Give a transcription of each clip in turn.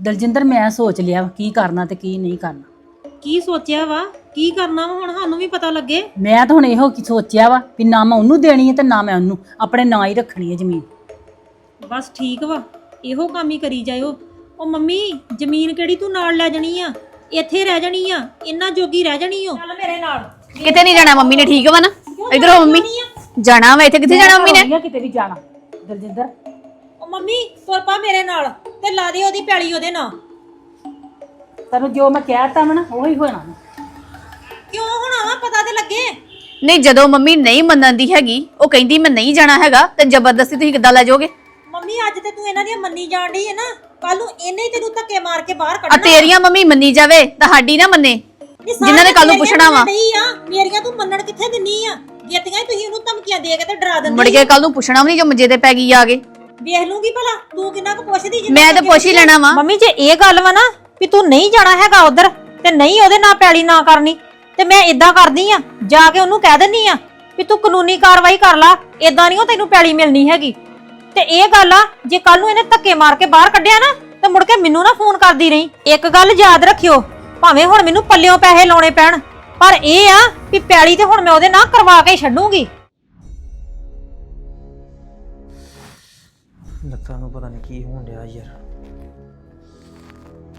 ਦਲਜਿੰਦਰ ਮੈਂ ਸੋਚ ਲਿਆ ਵਾ ਕੀ ਕਰਨਾ ਤੇ ਕੀ ਨਹੀਂ ਕਰਨਾ। ਕੀ ਸੋਚਿਆ ਵਾ? ਕੀ ਕਰਨਾ ਵਾ ਹੁਣ? ਸਾਨੂੰ ਵੀ ਪਤਾ ਲੱਗੇ। ਮੈਂ ਤਾਂ ਹੁਣ ਇਹੋ ਕੀ ਸੋਚਿਆ ਵਾ ਵੀ ਨਾ ਮੈਂ ਉਹਨੂੰ ਦੇਣੀ ਹੈ ਤੇ ਨਾ ਮੈਂ ਉਹਨੂੰ ਆਪਣੇ ਨਾਂ ਹੀ ਰੱਖਣੀ ਹੈ ਜ਼ਮੀਨ। ਬਸ ਠੀਕ ਵਾ। ਇਹੋ ਕੰਮ ਹੀ ਕਰੀ ਜਾਇਓ। ਉਹ ਮੰਮੀ ਜ਼ਮੀਨ ਕਿਹੜੀ ਤੂੰ ਨਾਲ ਲੈ ਜਾਣੀ ਆ? ਇੱਥੇ ਰਹਿ ਜਾਣੀ ਆ? ਇੰਨਾ ਜੋਗੀ ਰਹਿ ਜਾਣੀ ਓ? ਚੱਲ ਮੇਰੇ ਨਾਲ। ਕਿਤੇ ਨਹੀਂ ਜਾਣਾ ਮੰਮੀ ਨੇ ਠੀਕ ਵਾ ਨਾ? ਇਧਰ ਹੋ ਮੰਮੀ। ਜਾਣਾ ਵਾ ਇੱਥੇ ਕਿੱਥੇ ਜਾਣਾ ਮੰਮੀ ਨੇ? ਕਿਤੇ ਵੀ ਜਾਣਾ। ਦਲਜਿੰਦਰ। ਉਹ ਮੰਮੀ ਤੁਰ ਪਾ ਮੇਰੇ ਨਾਲ। ਤੇ ਲਾ ਦੇ ਉਹਦੀ ਪੈਲੀ ਉਹਦੇ ਨਾਲ। ਤੈਨੂੰ ਜੋ ਮੈਂ ਕਹਿਤਾ ਵਾ ਨਾ ਉਹੀ ਹੋਣਾ। ਕਿਉਂ ਹੁਣ ਆਵਾ ਪਤਾ ਤੇ ਲੱਗੇ। ਨਹੀਂ ਜਦੋਂ ਮੰਮੀ ਨਹੀਂ ਮੰਨਣ ਦੀ ਹੈਗੀ ਉਹ ਕਹਿੰਦੀ ਮੈਂ ਨਹੀਂ ਜਾਣਾ ਹੈਗਾ ਤੇ ਜ਼ਬਰਦਸਤੀ ਤੁਸੀਂ ਕਿੱਦਾਂ ਲੈ ਜਾਓਗੇ? ਮੰਮੀ ਅੱਜ ਤੇ ਤੂੰ ਇਹਨਾਂ ਦੀਆਂ ਮੰਨੀ ਜਾਣ ਡਈ ਹੈ ਨਾ। ਕੱਲ ਨੂੰ ਇਹਨੇ ਹੀ ਤੈਨੂੰ ਧੱਕੇ ਮਾਰ ਕੇ ਬਾਹਰ ਆ ਕੱਢਣਾ ਤੇਰੀਆਂ ਮੰਮੀ ਮੰਨੀ ਜਾਵੇ ਤੁਹਾਡੀ ਨਾ ਮੰਨੇ। ਇਹ ਜਿਨ੍ਹਾਂ ਨੇ ਕੱਲ ਨੂੰ ਪੁੱਛਣਾ ਵਾ। ਨਹੀਂ ਆ ਮੇਰੀਆਂ ਤੂੰ ਮੰਨਣ ਕਿੱਥੇ ਦਿੰਨੀ ਆ? ਜਿੱਤੀਆਂ ਹੀ ਤੁਸੀਂ ਉਹਨੂੰ ਧਮਕੀਆਂ ਦੇ ਕੇ ਤੇ ਡਰਾ ਦਿੰਦੀ ਮੁੜ ਕੇ ਕੱਲ ਨੂੰ ਪੁੱਛਣਾ ਵੀ ਨਹੀਂ ਜੋ ਮੰਜੇ ਤੇ ਪੈ ਗਈ ਆ ਕੇ। ਵੇਖ ਲੂੰਗੀ ਭਲਾ ਤੂੰ ਕਿੰਨਾ ਕੁ ਪੁੱਛਦੀ ਜਿੰਨਾ ਮੈਂ ਤਾਂ ਪੁੱਛ ਹੀ ਲੈਣਾ ਵਾ। ਮੰਮੀ ਜੇ ਇਹ ਗੱਲ ਵਾ ਨਾ ਵੀ ਤੂੰ ਨਹੀਂ ਜਾਣਾ ਹੈਗਾ ਉਧਰ ਤੇ ਨਹੀਂ ਉਹਦੇ ਨਾਲ ਪੈਲੀ ਨਾ ਕਰਨੀ ਤੇ ਮੈਂ ਇਦਾਂ ਕਰਦੀ ਆ ਜਾ ਕੇ ਉਹਨੂੰ ਕਹਿ ਦਿੰਨੀ ਆ ਵੀ ਤੂੰ ਕਾਨੂੰਨੀ ਕਾਰਵਾਈ ਕਰ ਲਾ ਇਦਾਂ ਨਹੀਂ ਉਹ ਤੈਨੂੰ ਪੈਲੀ ਮਿਲਣੀ ਹੈਗੀ। ਤੇ ਇਹ ਗੱਲ ਆ ਜੇ ਕੱਲ ਨੂੰ ਇਹਨੇ ਧੱਕੇ ਮਾਰ ਕੇ ਬਾਹਰ ਕੱਢਿਆ ਨਾ ਤੇ ਮੁੜ ਕੇ ਮੈਨੂੰ ਨਾ ਫੋਨ ਕਰਦੀ ਰਹੀ। ਇੱਕ ਗੱਲ ਯਾਦ ਰੱਖਿਓ ਭਾਵੇਂ ਹੁਣ ਮੈਨੂੰ ਪੱਲਿਓਂ ਪੈਸੇ ਲਾਉਣੇ ਪੈਣ ਪਰ ਇਹ ਆ ਵੀ ਪੈਲੀ ਤੇ ਹੁਣ ਮੈਂ ਉਹਦੇ ਨਾਲ ਕਰਵਾ ਕੇ ਛੱਡੂਗੀ। ਲੱਤਾਂ ਨੂੰ ਪਤਾ ਨਹੀਂ ਕੀ ਹੋਣ ਡਿਆ ਯਾਰ।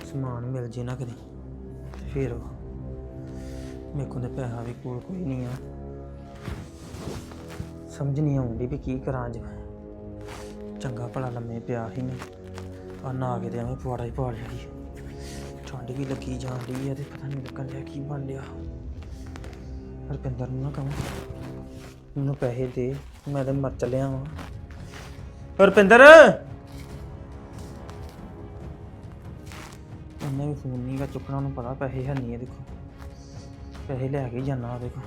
ਸਮਾਨ ਮਿਲ ਜੇ ਨਾ ਕਦੇ ਤੇ ਫੇਰ ਵਾ। ਮੇਰੇ ਕੋਲ ਤੇ ਪੈਸਾ ਵੀ ਕੋਲ ਕੋਈ ਨਹੀਂ ਆ। ਸਮਝ ਨਹੀਂ ਆਉਂਦੀ ਵੀ ਕੀ ਕਰਾਂ ਅੱਜ ਮੈਂ। ਚੰਗਾ ਭਲਾ ਲੰਮੇ ਪਿਆ ਸੀ ਮੈਂ। ਆ ਨਾ ਕੇ ਤੇ ਐਵੇਂ ਪੁਆੜਾ ਹੀ ਪਾ ਲਿਆ ਜੀ ਠੰਡ ਵੀ ਲੱਗੀ ਜਾਣ ਡਈ ਆ ਤੇ ਪਤਾ ਨਹੀਂ ਲੱਗਣ ਡਿਆ ਕੀ ਬਣ ਡਿਆ। ਰੁਪਿੰਦਰ ਨੂੰ ਨਾ ਕਹਾਂ, ਮੈਨੂੰ ਪੈਸੇ ਦੇ, ਮੈਂ ਤਾਂ ਮਰ ਚੱਲਿਆ ਵਾਂ ਰੁਪਿੰਦਰ ਉਹਨੇ ਵੀ ਫੋਨ ਨਹੀਂ ਗਾ ਚੁੱਕਣਾ ਉਹਨੂੰ ਪਤਾ ਪੈਸੇ ਹੈ ਨਹੀਂ ਇਹ ਦੇਖੋ। ਪੈਸੇ ਲੈ ਕੇ ਜਾਣਾ ਦੇਖੋ।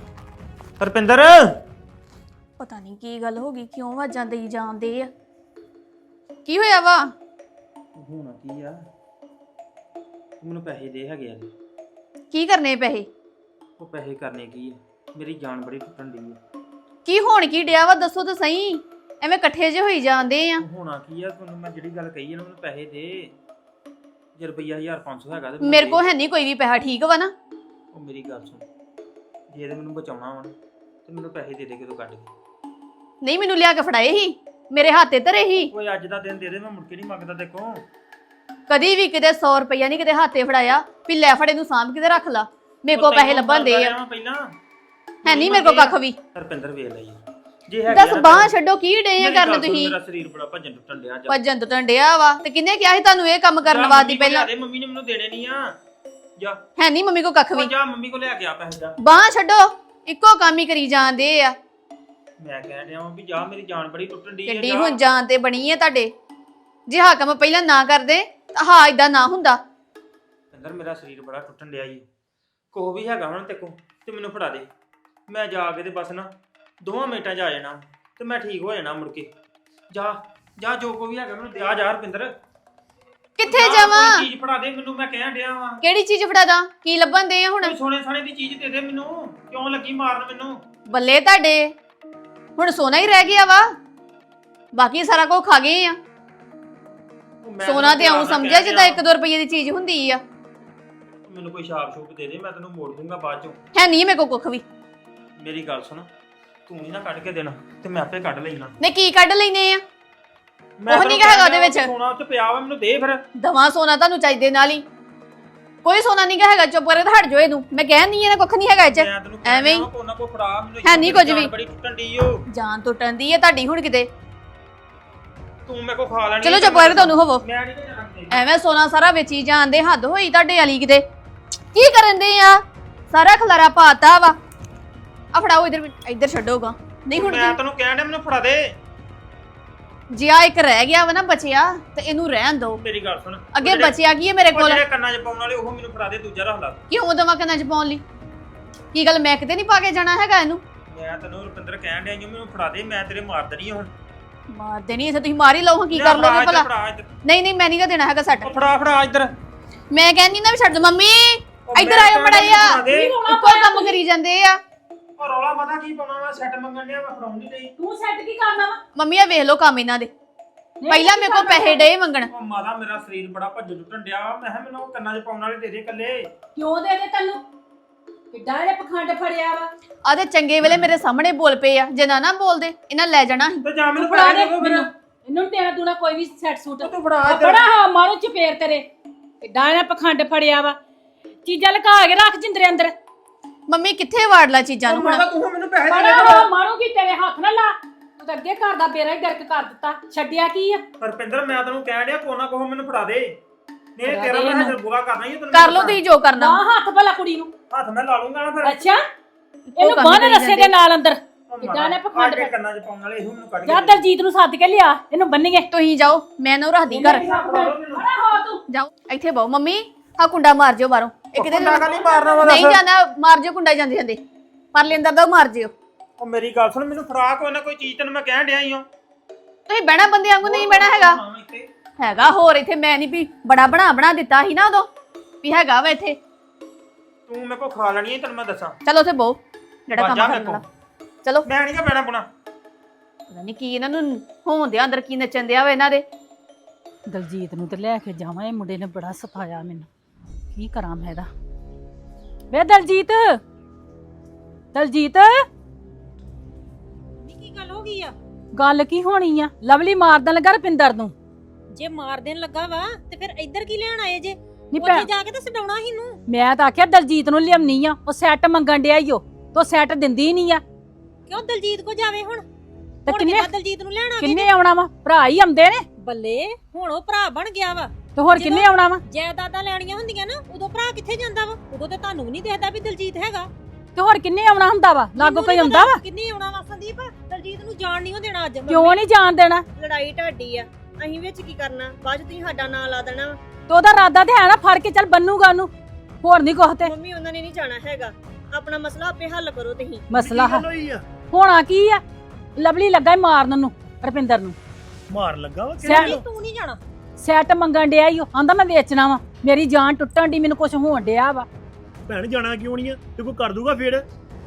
ਰੁਪਿੰਦਰ ਪਤਾ ਨਹੀਂ ਕੀ ਗੱਲ ਹੋ ਗਈ ਕਿਉਂ ਆਵਾਜ਼ਾਂ ਦੇਈ ਜਾਂਦੇ ਆ? ਕੀ ਹੋਇਆ ਵਾ? ਹੋਣਾ ਕੀ ਆ? ਤੂੰ ਮੈਨੂੰ ਪੈਸੇ ਦੇ ਹੈਗੇ ਆ। ਕੀ ਕਰਨੇ ਪੈਸੇ? ਉਹ ਪੈਸੇ ਕਰਨੇ ਕੀ ਆ? ਮੇਰੀ ਜਾਨ ਬੜੀ ਟੁੱਟਣ ਦੀ ਆ। ਕੀ ਹੋਣ ਕੀ ਡਿਆ ਵਾ? ਦੱਸੋ ਤਾਂ ਸਹੀ। ਐਵੇਂ ਇਕੱਠੇ ਜੇ ਹੋਈ ਜਾਂਦੇ ਆ। ਹੋਣਾ ਕੀ ਆ? ਤੁਹਾਨੂੰ ਮੈਂ ਜਿਹੜੀ ਗੱਲ ਕਹੀ ਆ ਨਾ ਮੈਨੂੰ ਪੈਸੇ ਦੇ। ਜੇ ਰੁਪਈਆ 1500 ਹੈਗਾ ਤੇ ਮੇਰੇ ਕੋਲ ਹੈ ਨਹੀਂ ਕੋਈ ਵੀ ਪੈਸਾ ਠੀਕ ਵਾ ਨਾ? ਉਹ ਮੇਰੀ ਗੱਲ ਸੁਣ। ਜੇ ਤੇ ਮੈਨੂੰ ਬਚਾਉਣਾ ਵਾ ਨਾ, ਤੇ ਮੈਨੂੰ ਪੈਸੇ ਦੇ ਦੇ ਕਿਤੋਂ ਕੱਢ ਕੇ। ਨਹੀਂ ਮੈਨੂੰ ਲਿਆ ਕੇ ਫੜਾਏ ਹੀ ਮੇਰੇ ਹੱਥੇ ਧਰੇ ਹੀ ਓਏ ਅੱਜ ਦਾ ਦਿਨ ਦੇ ਦੇ ਮੈਂ ਮੁੜ ਕੇ ਨਹੀਂ ਮੰਗਦਾ ਦੇਖੋ ਕਦੀ ਵੀ ਕਿਤੇ 100 ਰੁਪਈਆ ਨਹੀਂ ਕਿਤੇ ਹੱਥੇ ਫੜਾਇਆ ਵੀ ਲੈ ਫੜੇ ਨੂੰ ਸਾਂਭ ਕਿਤੇ ਰੱਖ ਲਾ। ਮੇਰੇ ਕੋਲ ਪੈਸੇ ਲੱਭਣ ਦੇ ਆ। ਪਹਿਲਾਂ। ਹੈ ਨਹੀਂ ਮੇਰੇ ਕੋਲ ਕੱਖ ਵੀ। ਰਪਿੰਦਰ ਵੇਖ ਲਈ ਜੇ ਹੈਗੇ ਦੱਸ ਆ ਨਾ ਬਾਹ ਛੱਡੋ ਕੀ ਡੇ ਆ ਮੇਰੀ ਕਰਨ ਗੱਲ ਸੁਣ, ਤੁਸੀਂ? ਮੇਰਾ ਸਰੀਰ ਬੜਾ ਭੱਜਣ ਟੁੱਟਣ ਡਿਆ ਜਾ ਭੱਜਣ ਟੁੱਟਣ ਡਿਆ ਵਾ। ਤੇ ਕਿੰਨੇ ਕਿਹਾ ਸੀ ਤੁਹਾਨੂੰ ਇਹ ਕੰਮ ਕਰਨ ਵਾਸਤੇ ਪਹਿਲਾਂ? ਦੇ, ਮੰਮੀ ਨੇ ਮੈਨੂੰ ਦੇਣੇ ਨਹੀਂ ਆ। ਜਾ। ਹੈ ਨਹੀਂ ਮੰਮੀ ਕੋ ਕੱਖ ਉਹ ਵੀ ਜਾ ਮੰਮੀ ਕੋਲ ਲੈ ਕੇ ਆ ਪੈਸੇ ਜਾ ਬਾਹ ਛੱਡੋ ਇੱਕੋ ਕੰਮ ਹੀ ਕਰੀ ਜਾਂਦੇ ਆ। ਮੈਂ ਕਹਿ ਰਿਹਾ ਵਾਂ ਵੀ ਜਾ ਮੇਰੀ ਜਾਨ ਬੜੀ ਟੁੱਟਣ ਦੀ ਕਿੱਡੀ ਹੁਣ ਜਾਨ ਤੇ ਬਣੀ ਹੈ ਤੁਹਾਡੇ। ਜੇ ਹਾਂ ਕੰਮ ਪਹਿਲਾਂ ਨਾ ਕਰਦੇ ਤਾਂ ਹਾਂ ਇਦਾਂ ਨਾ ਹੁੰਦਾ। ਅੰਦਰ ਮੇਰਾ ਸਰੀਰ ਬੜਾ ਟੁੱਟਣ ਡਿਆ ਜੀ। ਕੋਹ ਵੀ ਹੈਗਾ ਹੁਣ ਤੇ ਕੋ ਤੇ ਮੈਨੂੰ ਫੜਾ ਦੇ। ਮੈਂ ਜਾ ਕੇ ਤੇ ਬਸ ਨਾ ਦੋਵਾਂ ਮਿੰਟਾਂ 'ਚ ਆ ਜਾਣਾ ਤੇ ਮੈਂ ਠੀਕ ਹੋ ਜਾਣਾ ਮੁੜ ਕੇ। ਜਾ ਜਾ ਜੋ ਕੋ ਵੀ ਹੈਗਾ ਮੈਨੂੰ ਦੇ ਆ ਜਾ ਰਪਿੰਦਰ ਕਿੱਥੇ ਜਾ, ਜਾਵਾਂ? ਕੋਈ ਚੀਜ਼ ਫੜਾ ਦੇ ਮੈਨੂੰ ਮੈਂ ਕਹਿਣ ਡਿਆ ਵਾਂ। ਕਿਹੜੀ ਚੀਜ਼ ਫੜਾ ਦਾਂ ਕੀ ਲੱਭਣ ਦੇ ਆ ਹੁਣ? ਕੋਈ ਸੋਨੇ ਸਾਨੇ ਦੀ ਚੀਜ਼ ਦੇ ਦੇ ਮੈਨੂੰ ਕਿਉਂ ਲੱਗੀ ਮਾਰਨ ਮੈਨੂੰ? ਬੱਲੇ ਤੁਹਾਡੇ। ਹੁਣ ਸੋਨਾ ਹੀ ਰਹਿ ਗਿਆ ਵਾ। ਬਾਕੀ ਸਾਰਾ ਕੁਝ ਖਾ ਗਏ ਆ। ਉਹ ਮੈਂ ਸੋਨਾ ਤੈਨੂੰ ਤੇ ਆਉਂ ਪਿਆਰ ਨਾਲ ਸਮਝਿਆ ਕਹਿਣ ਜਿੱਦਾਂ ਡਿਆ 1-2 ਰੁਪਏ ਦੀ ਚੀਜ਼ ਹੁੰਦੀ ਆ। ਮੈਨੂੰ ਕੋਈ ਛਾਪ ਛੂਪ ਦੇ ਦੇ ਮੈਂ ਤੈਨੂੰ ਮੋੜ ਦੂੰਗਾ ਬਾਅਦ ਚੋਂ। ਹੈ ਨਹੀਂ ਮੇਰੇ ਕੋ ਕੁੱਖ ਵੀ। ਮੇਰੀ ਗੱਲ ਸੁਣ। ਤੂੰ ਨਹੀਂ ਨਾ ਕੱਢ ਕੇ ਦੇਣਾ ਤੇ ਮੈਂ ਆਪੇ ਕੱਢ ਲੈਣਾ ਨੇ ਕੀ ਕੱਢ ਲੈਨੇ ਆ? ਉਹ ਨੀ ਗਾ ਹੈਗਾ ਉਹਦੇ ਵਿੱਚ। ਸੋਨਾ ਉੱਤੇ ਪਿਆ ਵਾ ਮੈਨੂੰ ਦੇ ਫਿਰ। ਦਵਾ ਸੋਨਾ ਤੁਹਾਨੂੰ ਚਾਹੀਦੇ ਨਾਲ ਹੀ। ਕੋਈ ਸੋਨਾ ਨਹੀਂ ਹੈਗਾ ਚੁੱਪ ਕਰਕੇ ਤਾਂ ਹਟ ਜਾਓ ਇਹਨੂੰ। ਮੈਂ ਕਹਿ ਨਹੀਂ ਇਹਦਾ ਕੁੱਖ ਨਹੀਂ ਹੈਗਾ ਇਹ ਚ। ਮੈਂ ਤੈਨੂੰ ਐਵੇਂ ਹੀ। ਨਾ ਫੜਾ ਮੈਨੂੰ ਹੈ ਨੀ ਕੁਝ ਵੀ। ਬੜੀ ਟੁੱਟਣ ਦੀ ਓ। ਜਾਨ ਟੁੱਟਣ ਦੀ ਹੈ ਤੁਹਾਡੀ ਹੁਣ ਕਿਤੇ। ਤੂੰ ਮੇਰੇ ਕੋ ਖਾ ਲੈਣੀ ਚਲੋ ਚੁੱਪ ਕਰਕੇ ਤੁਹਾਨੂੰ ਹੋਵੋ। ਮੈਂ ਨਹੀਂ ਜਾਣਾ ਕਿਤੇ। ਐਵੇਂ ਸੋਨਾ ਸਾਰਾ ਵੇਚੀ ਜਾਂਦੇ ਹੱਦ ਹੋਈ ਤੁਹਾਡੇ ਵਾਲੀ ਕਿਤੇ। ਕੀ ਕਰਨ ਦੇ ਆ? ਸਾਰਾ ਖਲਾਰਾ ਪਾਤਾ ਵਾ। ਆ ਫੜਾਓ ਇਧਰ ਇੱਧਰ ਛੱਡੋਗਾ ਨਹੀਂ ਹੁਣ ਮੈਂ ਤੈਨੂੰ ਕਹਿਣ ਡਿਆ ਮੈਨੂੰ ਫੜਾ ਦੇ। ਜੇ ਆ ਇੱਕ ਰਹਿ ਗਿਆ ਵਾ ਨਾ ਬਚਿਆ ਤੇ ਇਹਨੂੰ ਰਹਿਣ ਦਿਓ ਮੇਰੀ ਗੱਲ ਸੁਣ। ਅੱਗੇ ਜਿਹੜੇ- ਬਚਿਆ ਕੀ ਹੈ ਮੇਰੇ ਉਹ ਕੋਲ? ਜਿਹੜੇ ਕੰਨਾਂ 'ਚ ਪਾਉਣ ਵਾਲੇ ਉਹ ਮੈਨੂੰ ਫੜਾ ਦੇ ਦੂਜਾ ਰੱਖ ਲਾ। ਕਿਉਂ ਦਵਾ ਕੰਨਾਂ ਚ ਪਾਉਣ ਲਈ? ਕੀ ਗੱਲ ਮੈਂ ਕਿਤੇ ਨਹੀਂ ਪਾ ਕੇ ਜਾਣਾ ਹੈਗਾ ਇਹਨੂੰ? ਮੈਂ ਤੈਨੂੰ ਰੁਪਿੰਦਰ ਕਹਿਣ ਡਿਆ ਜੀ ਮੈਨੂੰ ਫੜਾ ਦੇ ਮੈਂ ਤੇਰੇ ਮਾਰ ਦੇਣੀ ਆ ਹੁਣ। ਮਾਰ ਦੇਣੀ ਇੱਥੇ ਤੁਸੀਂ ਮਾਰ ਹੀ ਲਓ ਹਾਂ ਕੀ ਕਰ ਲੋਗੇ ਇੱਧਰ, ਭਲਾ? ਫੜਾ ਇੱਧਰ। ਨਹੀਂ ਨਹੀਂ ਮੈਂ ਨਹੀਂ ਗਾ ਦੇਣਾ ਹੈਗਾ ਸੱਟ। ਉਹ ਫੜਾ ਫੜਾ ਇੱਧਰ। ਮੈਂ ਕਹਿੰਦੀ ਨਾ ਵੀ ਛੱਡ ਦੋ ਮੰਮੀ ਇੱਧਰ ਮੈਂ ਆਇਓ ਕਹਿਣ ਮੜਾਈਆ। ਫੜਾ ਦੇ। ਇੱਕੋ ਕੰਮ ਕਰੀ ਜਾਂਦੇ ਆ। ਉਹ ਰੌਲਾ ਪਤਾ ਕੀ ਪਾਉਣਾ ਮੈਂ ਸੈੱਟ ਮੰਗਣ ਡਿਆ ਮੈਂ ਫੜਾਉਣ ਨਹੀਂ ਡਈ ਤੂੰ ਸੈੱਟ ਕੀ ਕਰਨਾ ਵਾ? ਮੰਮੀ ਆ ਵੇਖ ਲਓ ਕੰਮ ਇਹਨਾਂ ਦੇ। ਪਹਿਲਾਂ ਮੇਰੇ ਕੋਲ ਪੈਸੇ ਡੇ ਮੰਗਣ। ਉਹ ਮਾਦਾ ਮੇਰਾ ਸਰੀਰ ਬੜਾ ਭੱਜ ਟੁੱਟਣ ਡਿਆ ਮੈਂ ਕਿਹਾ ਮੈਨੂੰ ਉਹ ਕੰਨਾਂ 'ਚ ਪਾਉਣ ਵਾਲੇ ਦੇ ਦੇ ਕੱਲੇ ਕਿਉਂ ਦੇ ਦੇ ਤੈਨੂੰ? ਕਿੱਡਾ ਇਹਨੇ ਪਖੰਡ ਫੜਿਆ ਵਾ। ਆਦੇ ਚੰਗੇ ਵੇਲੇ ਮੇਰੇ ਸਾਹਮਣੇ ਬੋਲ ਪਏ ਆ। ਜੇ ਨਾ ਨਾ ਬੋਲਦੇ ਇਹਨਾਂ ਲੈ ਜਾਣਾ ਸੀ। ਤੇ ਜਾਂ ਮੈਨੂੰ ਫੜਾ ਪੈਸੇ ਦੇ ਦੇ ਦਿਓ ਮੈਨੂੰ। ਫਿਰ ਇਹਨੂੰ ਦੇਣਾ ਦੂਣਾ ਕੋਈ ਵੀ ਸੈੱਟ ਸੂਟ ਉਹ ਤੂੰ ਫੜਾ ਇੱਧਰ। ਬੜਾ ਹਾਂ ਮਾਰੋ ਚਪੇਰ ਤੇਰੇ। ਕਿੱਡਾ ਇਹਨੇ ਪਖੰਡ ਫੜਿਆ ਵਾ। ਚੀਜ਼ਾਂ ਲਗਾ ਕੇ ਰੱਖ ਜਿੰਦਰੇ ਅੰਦਰ। ਮੰਮੀ ਕਿੱਥੇ ਵਾੜ ਲਾ ਚੀਜ਼ਾਂ ਨੂੰ ਹੁਣ? ਤੂੰ ਮੈਨੂੰ ਪੈਸੇ ਦੇ ਦੇ ਹਾਂ ਮਾਰੂਗੀ ਤੇਰੇ ਹੱਥ ਨਾਲ ਲਾ। ਤੂੰ ਤਾਂ ਅੱਗੇ ਘਰ ਦਾ ਬੇੜਾ ਹੀ ਗਰਕ ਕਰ ਦਿੱਤਾ। ਛੱਡਿਆ ਕੀ ਆ? ਰਪਿੰਦਰ ਮੈਂ ਤੈਨੂੰ ਕਹਿਣ ਡਿਆ ਕੋਨਾ ਕੋਹ ਮੈਨੂੰ ਫੜਾ ਦੇ। ਨਹੀਂ ਫੜਾ ਤੇਰਾ ਮੈਂ ਇਹਨੂੰ। ਹਜੇ ਬੁਰਾ ਕਰਨਾ ਹੀ ਆ, ਤੈਨੂੰ ਕਰ ਲਓ ਤੁਸੀਂ ਜੋ ਕਰਨਾ। ਨਾ ਹੱਥ ਭਲਾ ਕੁੜੀ ਨੂੰ। ਹੱਥ ਮੈਂ ਲਾ ਲੂੰਗਾ ਨਾ ਫਿਰ। ਅੱਛਾ? ਇਹਨੂੰ ਕੰਮ ਬੰਨ ਕਰੀ ਰੱਸੇ ਦੇ ਜਾਂਦੇ। ਨਾਲ ਅੰਦਰ। ਉਹ ਕਿੱਦਾਂ ਮਾਤਾ, ਨੇ ਪਖੰਡ ਆ ਕੇ ਕਰ- ਕੰਨਾਂ 'ਚ ਪਾਉਣ ਵਾਲੇ ਇਹੋ ਮੈਨੂੰ ਕੱਢ ਜਾ ਕੇ। ਦਲਜੀਤ ਨੂੰ ਸੱਦ ਕੇ ਲਿਆ ਇਹਨੂੰ ਬੰਨੀਏ। ਤੁਸੀਂ ਜਾਓ ਮੈਂ ਨਾ ਰੱਖਦੀ ਘਰ। ਬੜਾ ਹੋ ਤੂੰ। ਜਾਓ ਇੱਥੇ ਬਹੁ। ਮੰਮੀ ਆ ਕੁੰਡਾ ਮਾਰ ਜਿਓ ਬਾਹਰੋਂ। ਇੱਕ ਦਿਨ ਕੁੰਡਾ ਕਾਹਲੀ ਮਾਰਨਾ ਵਾ ਨਹੀਂ ਦੱਸ? ਜਾਂਦਾ ਮਾਰ ਜਿਓ ਕੁੰਡਾ ਜਾਂਦੇ ਜਾਂਦੇ। ਪਰਲੇ ਅੰਦਰ ਦਾ ਮਾਰ ਜਿਓ। ਉਹ ਮੇਰੀ ਗੱਲ ਸੁਣ ਮੈਨੂੰ ਕੋਈ ਨਾ ਕੋਈ ਚੀਜ਼ ਤੈਨੂੰ ਮੈਂ ਕਹਿਣ ਡਿਆ ਹੀ ਹਾਂ ਤੁਸੀਂ ਬਹਿਣਾ ਬੰਦੇ ਵਾਂਗੂ ਨਹੀਂ ਬਹਿਣਾ ਹੈਗਾ। ਹੈਗਾ ਹੋਰ ਇੱਥੇ ਮੈਂ ਨਹੀਂ ਵੀ ਬੜਾ ਬਣਾ ਬਣਾ ਦਿੱਤਾ ਸੀ ਨਾ ਉਦੋਂ। ਵੀ ਹੈਗਾ ਵਾ ਇੱਥੇ। ਤੂੰ ਮੇਰੇ ਕੋ ਖਾ ਲੈਣੀ ਹੈ ਤੈਨੂੰ ਮੈਂ ਦੱਸਾਂ। ਚਲੋ ਉੱਥੇ ਬਹੁ ਜਿਹੜਾ ਕੰਮ ਵਾਜਾਂ ਮੇਰੇ ਕਰਨ ਵਾਲਾ। ਕੋਲ। ਚਲੋ। ਮੈਂ ਨਹੀਂ ਬੈਣਾ ਬੁਣਾ ਪਤਾ ਨਹੀਂ ਕੀ ਇਹਨਾਂ ਨੂੰ ਹੋਣ ਦਿਆ ਅੰਦਰ ਕੀ ਨੱਚਣ ਦਿਆ ਵਾ ਇਹਨਾਂ ਦੇ। ਦਲਜੀਤ ਨੂੰ ਤੇ ਲੈ ਕੇ ਜਾਵਾਂ ਇਹ ਮੁੰਡੇ ਨੇ ਬੜਾ ਸਫਾਇਆ ਮੈਨੂੰ। ਕੀ ਕਰਾਂ ਮੈਂ ਇਹਦਾ? ਵੇ ਦਲਜੀਤ! ਦਲਜੀਤ! ਨੀ ਕੀ ਗੱਲ ਹੋ ਗਈ ਆ? ਗੱਲ ਕੀ ਹੋਣੀ ਆ? ਲਵਲੀ ਮਾਰਦਣ ਲੱਗਾ ਰਪਿੰਦਰ ਨੂੰ। ਜੇ ਮਾਰ ਦੇਣ ਲੱਗਾ ਵਾ ਤੇ ਫਿਰ ਇੱਧਰ ਕੀ ਲੈਣ ਆਏ ਜੇ? ਉੱਥੇ ਜਾ ਕੇ ਤਾਂ ਛਡਾਉਣਾ ਹੀ ਨੂੰ। ਮੈਂ ਤਾਂ ਆਖਿਆ ਦਲਜੀਤ ਨੂੰ ਲਿਆਉਣੀ ਆ ਉਹ ਸੈੱਟ ਮੰਗਣ ਡਿਆ ਈ ਓ ਤੋ ਸੈੱਟ ਦਿੰਦੀ ਨਹੀਂ ਆ। ਕਿਉਂ ਦਲਜੀਤ ਕੋ ਜਾਵੇ ਹੁਣ? ਤੇ ਹੁਣ ਕਿੰਨੇ ਦਲਜੀਤ ਨੂੰ ਲੈਣ ਆ ਗਏ ਕਿੰਨੇ ਆਉਣਾ ਵਾ? ਭਰਾ ਹੀ ਆਉਂਦੇ ਨੇ। ਬੱਲੇ ਹੁਣ ਉਹ ਭਰਾ ਬਣ ਗਿਆ ਵਾ। ਤੇ ਹੋਰ ਕਿੰਨੇ ਆਉਣਾ ਵਾ? ਜਾਇਦਾਦਾਂ ਲੈਣੀਆਂ ਹੁੰਦੀਆਂ ਨਾ ਉਦੋਂ ਭਰਾ ਕਿੱਥੇ ਜਾਂਦਾ ਵਾ? ਉਦੋਂ ਤੇ ਤੁਹਾਨੂੰ ਵੀ ਨਹੀਂ ਦੇਖਦਾ ਵੀ ਦਲਜੀਤ ਹੈਗਾ। ਤੇ ਹੋਰ ਕਿੰਨੇ ਆਉਣਾ ਹੁੰਦਾ ਵਾ? ਲਾਗੋ ਕੋਈ ਨੀ ਆਉਂਦਾ ਵਾ? ਕਿੰਨੇ ਆਉਣਾ ਵਾ ਸੰਦੀਪ? ਦਲਜੀਤ ਨੂੰ ਜਾਣ ਨਹੀਂ ਦੇਣਾ ਅੱਜ ਕਿਉਂ ਨਹੀਂ ਜਾਣ ਦੇਣਾ? ਲੜਾਈ ਢਾਡੀ ਆ। ਅਸੀਂ ਵਿੱਚ ਕੀ ਕਰਨਾ? ਬਾਅਦ ਚ ਤੁਸੀਂ ਸਾਡਾ ਨਾਂ ਲਾ ਦੇਣਾ ਵਾ। ਤੇ ਉਹਦਾ ਇਰਾਦਾ ਤੇ ਹੈ ਨਾ ਫੜ ਕੇ ਚੱਲ ਬੰਨੂਗਾ ਉਹਨੂੰ। ਹੋਰ ਨਹੀਂ ਕੁਛ ਤੇ। ਮੰਮੀ ਉਹਨਾਂ ਨੇ ਨਹੀਂ ਜਾਣਾ ਹੈਗਾ। ਆਪਣਾ ਮਸਲਾ ਆਪੇ ਹੱਲ ਕਰੋ ਤੁਸੀਂ। ਮਸਲਾ ਹੋਈ ਆ। ਹੋਣਾ ਕੀ ਆ? ਲਵਲੀ ਲੱਗਾ ਈ ਮਾਰਨ ਨੂੰ ਰਪਿੰਦਰ ਨੂੰ। ਮਾਰ ਲੱਗਾ ਵਾ ਨਹੀਂ ਤੂੰ ਨਹੀਂ ਜਾਣਾ। ਸੈੱਟ ਮੰਗਣ ਡਿਆ ਈ ਉਹ ਆਂਦਾ ਮੈਂ ਵੇਚਣਾ ਵਾ। ਮੇਰੀ ਜਾਨ ਟੁੱਟਣ ਦੀ ਮੈਨੂੰ ਕੁਝ ਹੋਣ ਡਿਆ ਵਾ। ਭੈਣ ਜਾਣਾ ਕਿਉਂ ਨਹੀਂ ਆ? ਤੇ ਕੋਈ ਕਰ ਦੂਗਾ ਫੇਰ?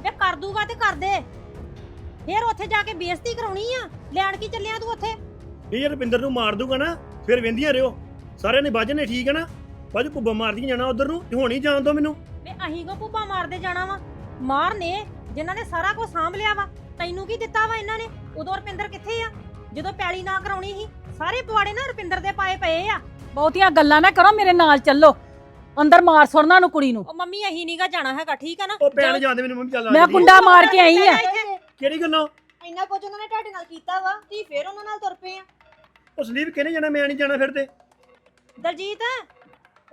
ਵੇ ਕਰ ਦੂਗਾ ਤੇ ਕਰ ਦੇ। ਫੇਰ ਉੱਥੇ ਜਾ ਕੇ ਬੇਇੱਜ਼ਤੀ ਕਰਾਉਣੀ ਆ। ਲੈਣ ਕੀ ਚੱਲਿਆ ਤੂੰ ਉੱਥੇ? ਇਹ ਜੇ ਰੁਪਿੰਦਰ ਨੂੰ ਮਾਰ ਦੂਗਾ ਨਾ ਫਿਰ ਵੇਂਦੀਆਂ ਰਿਓ। ਸਾਰਿਆਂ ਨੇ ਬਾਜਨੇ ਠੀਕ ਹੈ ਨਾ? ਬਾਜ ਕੁੱਬਾ ਮਾਰਦੀਆਂ ਜਾਣਾ ਉਧਰ ਨੂੰ ਤੇ ਹੁਣ ਹੀ ਜਾਣ ਦੋ ਮੈਨੂੰ। ਵੇ ਅਹੀਂ ਕੋ ਭੁੱਬਾ ਮਾਰਦੇ ਜਾਣਾ ਵਾ? ਮਾਰ ਨੇ ਜਿਨ੍ਹਾਂ ਨੇ ਸਾਰਾ ਕੁਝ ਸਾਂਭ ਲਿਆ ਵਾ। ਤੈਨੂੰ ਕੀ ਦਿੱਤਾ ਵਾ ਇਹਨਾਂ ਨੇ? ਉਦੋਂ ਰੁਪਿੰਦਰ ਕਿੱਥੇ ਆ? ਜਦੋਂ ਪੈਲੀ ਨਾ ਕਰਾਉਣੀ ਸੀ ਸਾਰੇ ਪਵਾੜੇ ਨਾ ਰੁਪਿੰਦਰ ਦੇ ਪਾਏ ਪਏ ਆ। ਬਹੁਤੀਆਂ ਗੱਲਾਂ ਨਾ ਕਰੋ ਮੇਰੇ ਨਾਲ ਚੱਲੋ। ਅੰਦਰ ਮਾਰ ਸੁਣਨਾ ਨੂੰ ਕੁੜੀ ਨੂੰ। ਉਹ ਮੰਮੀ ਅਹੀਂ ਨਹੀਂਗਾ ਜਾਣਾ ਹੈਗਾ ਠੀਕ ਆ ਨਾ? ਉਹ ਜਾਓ। ਜਾਂਦੇ ਮੈਨੂੰ ਮੰਮੀ ਚੱਲ ਆ ਮੈਂ। ਕੁੰਡਾ ਮਾਰ ਕੇ ਆਈ ਆ। ਕਿਹੜੀ ਗੱਲੋਂ? ਇੰਨਾ ਕੁਝ ਉਹਨਾਂ ਨੇ ਤੁਹਾਡੇ ਨਾਲ ਕੀਤਾ ਵਾ ਤੁਸੀਂ ਫੇਰ ਉਹਨਾਂ ਨਾਲ ਤੁਰ ਪਏ ਆ। ਉਹ ਸੰਦੀਪ ਕਿਹਨੇ ਜਾਣਾ ਮੈਂ ਨਹੀਂ ਜਾਣਾ ਫਿਰ ਤੇ। ਦਲਜੀਤ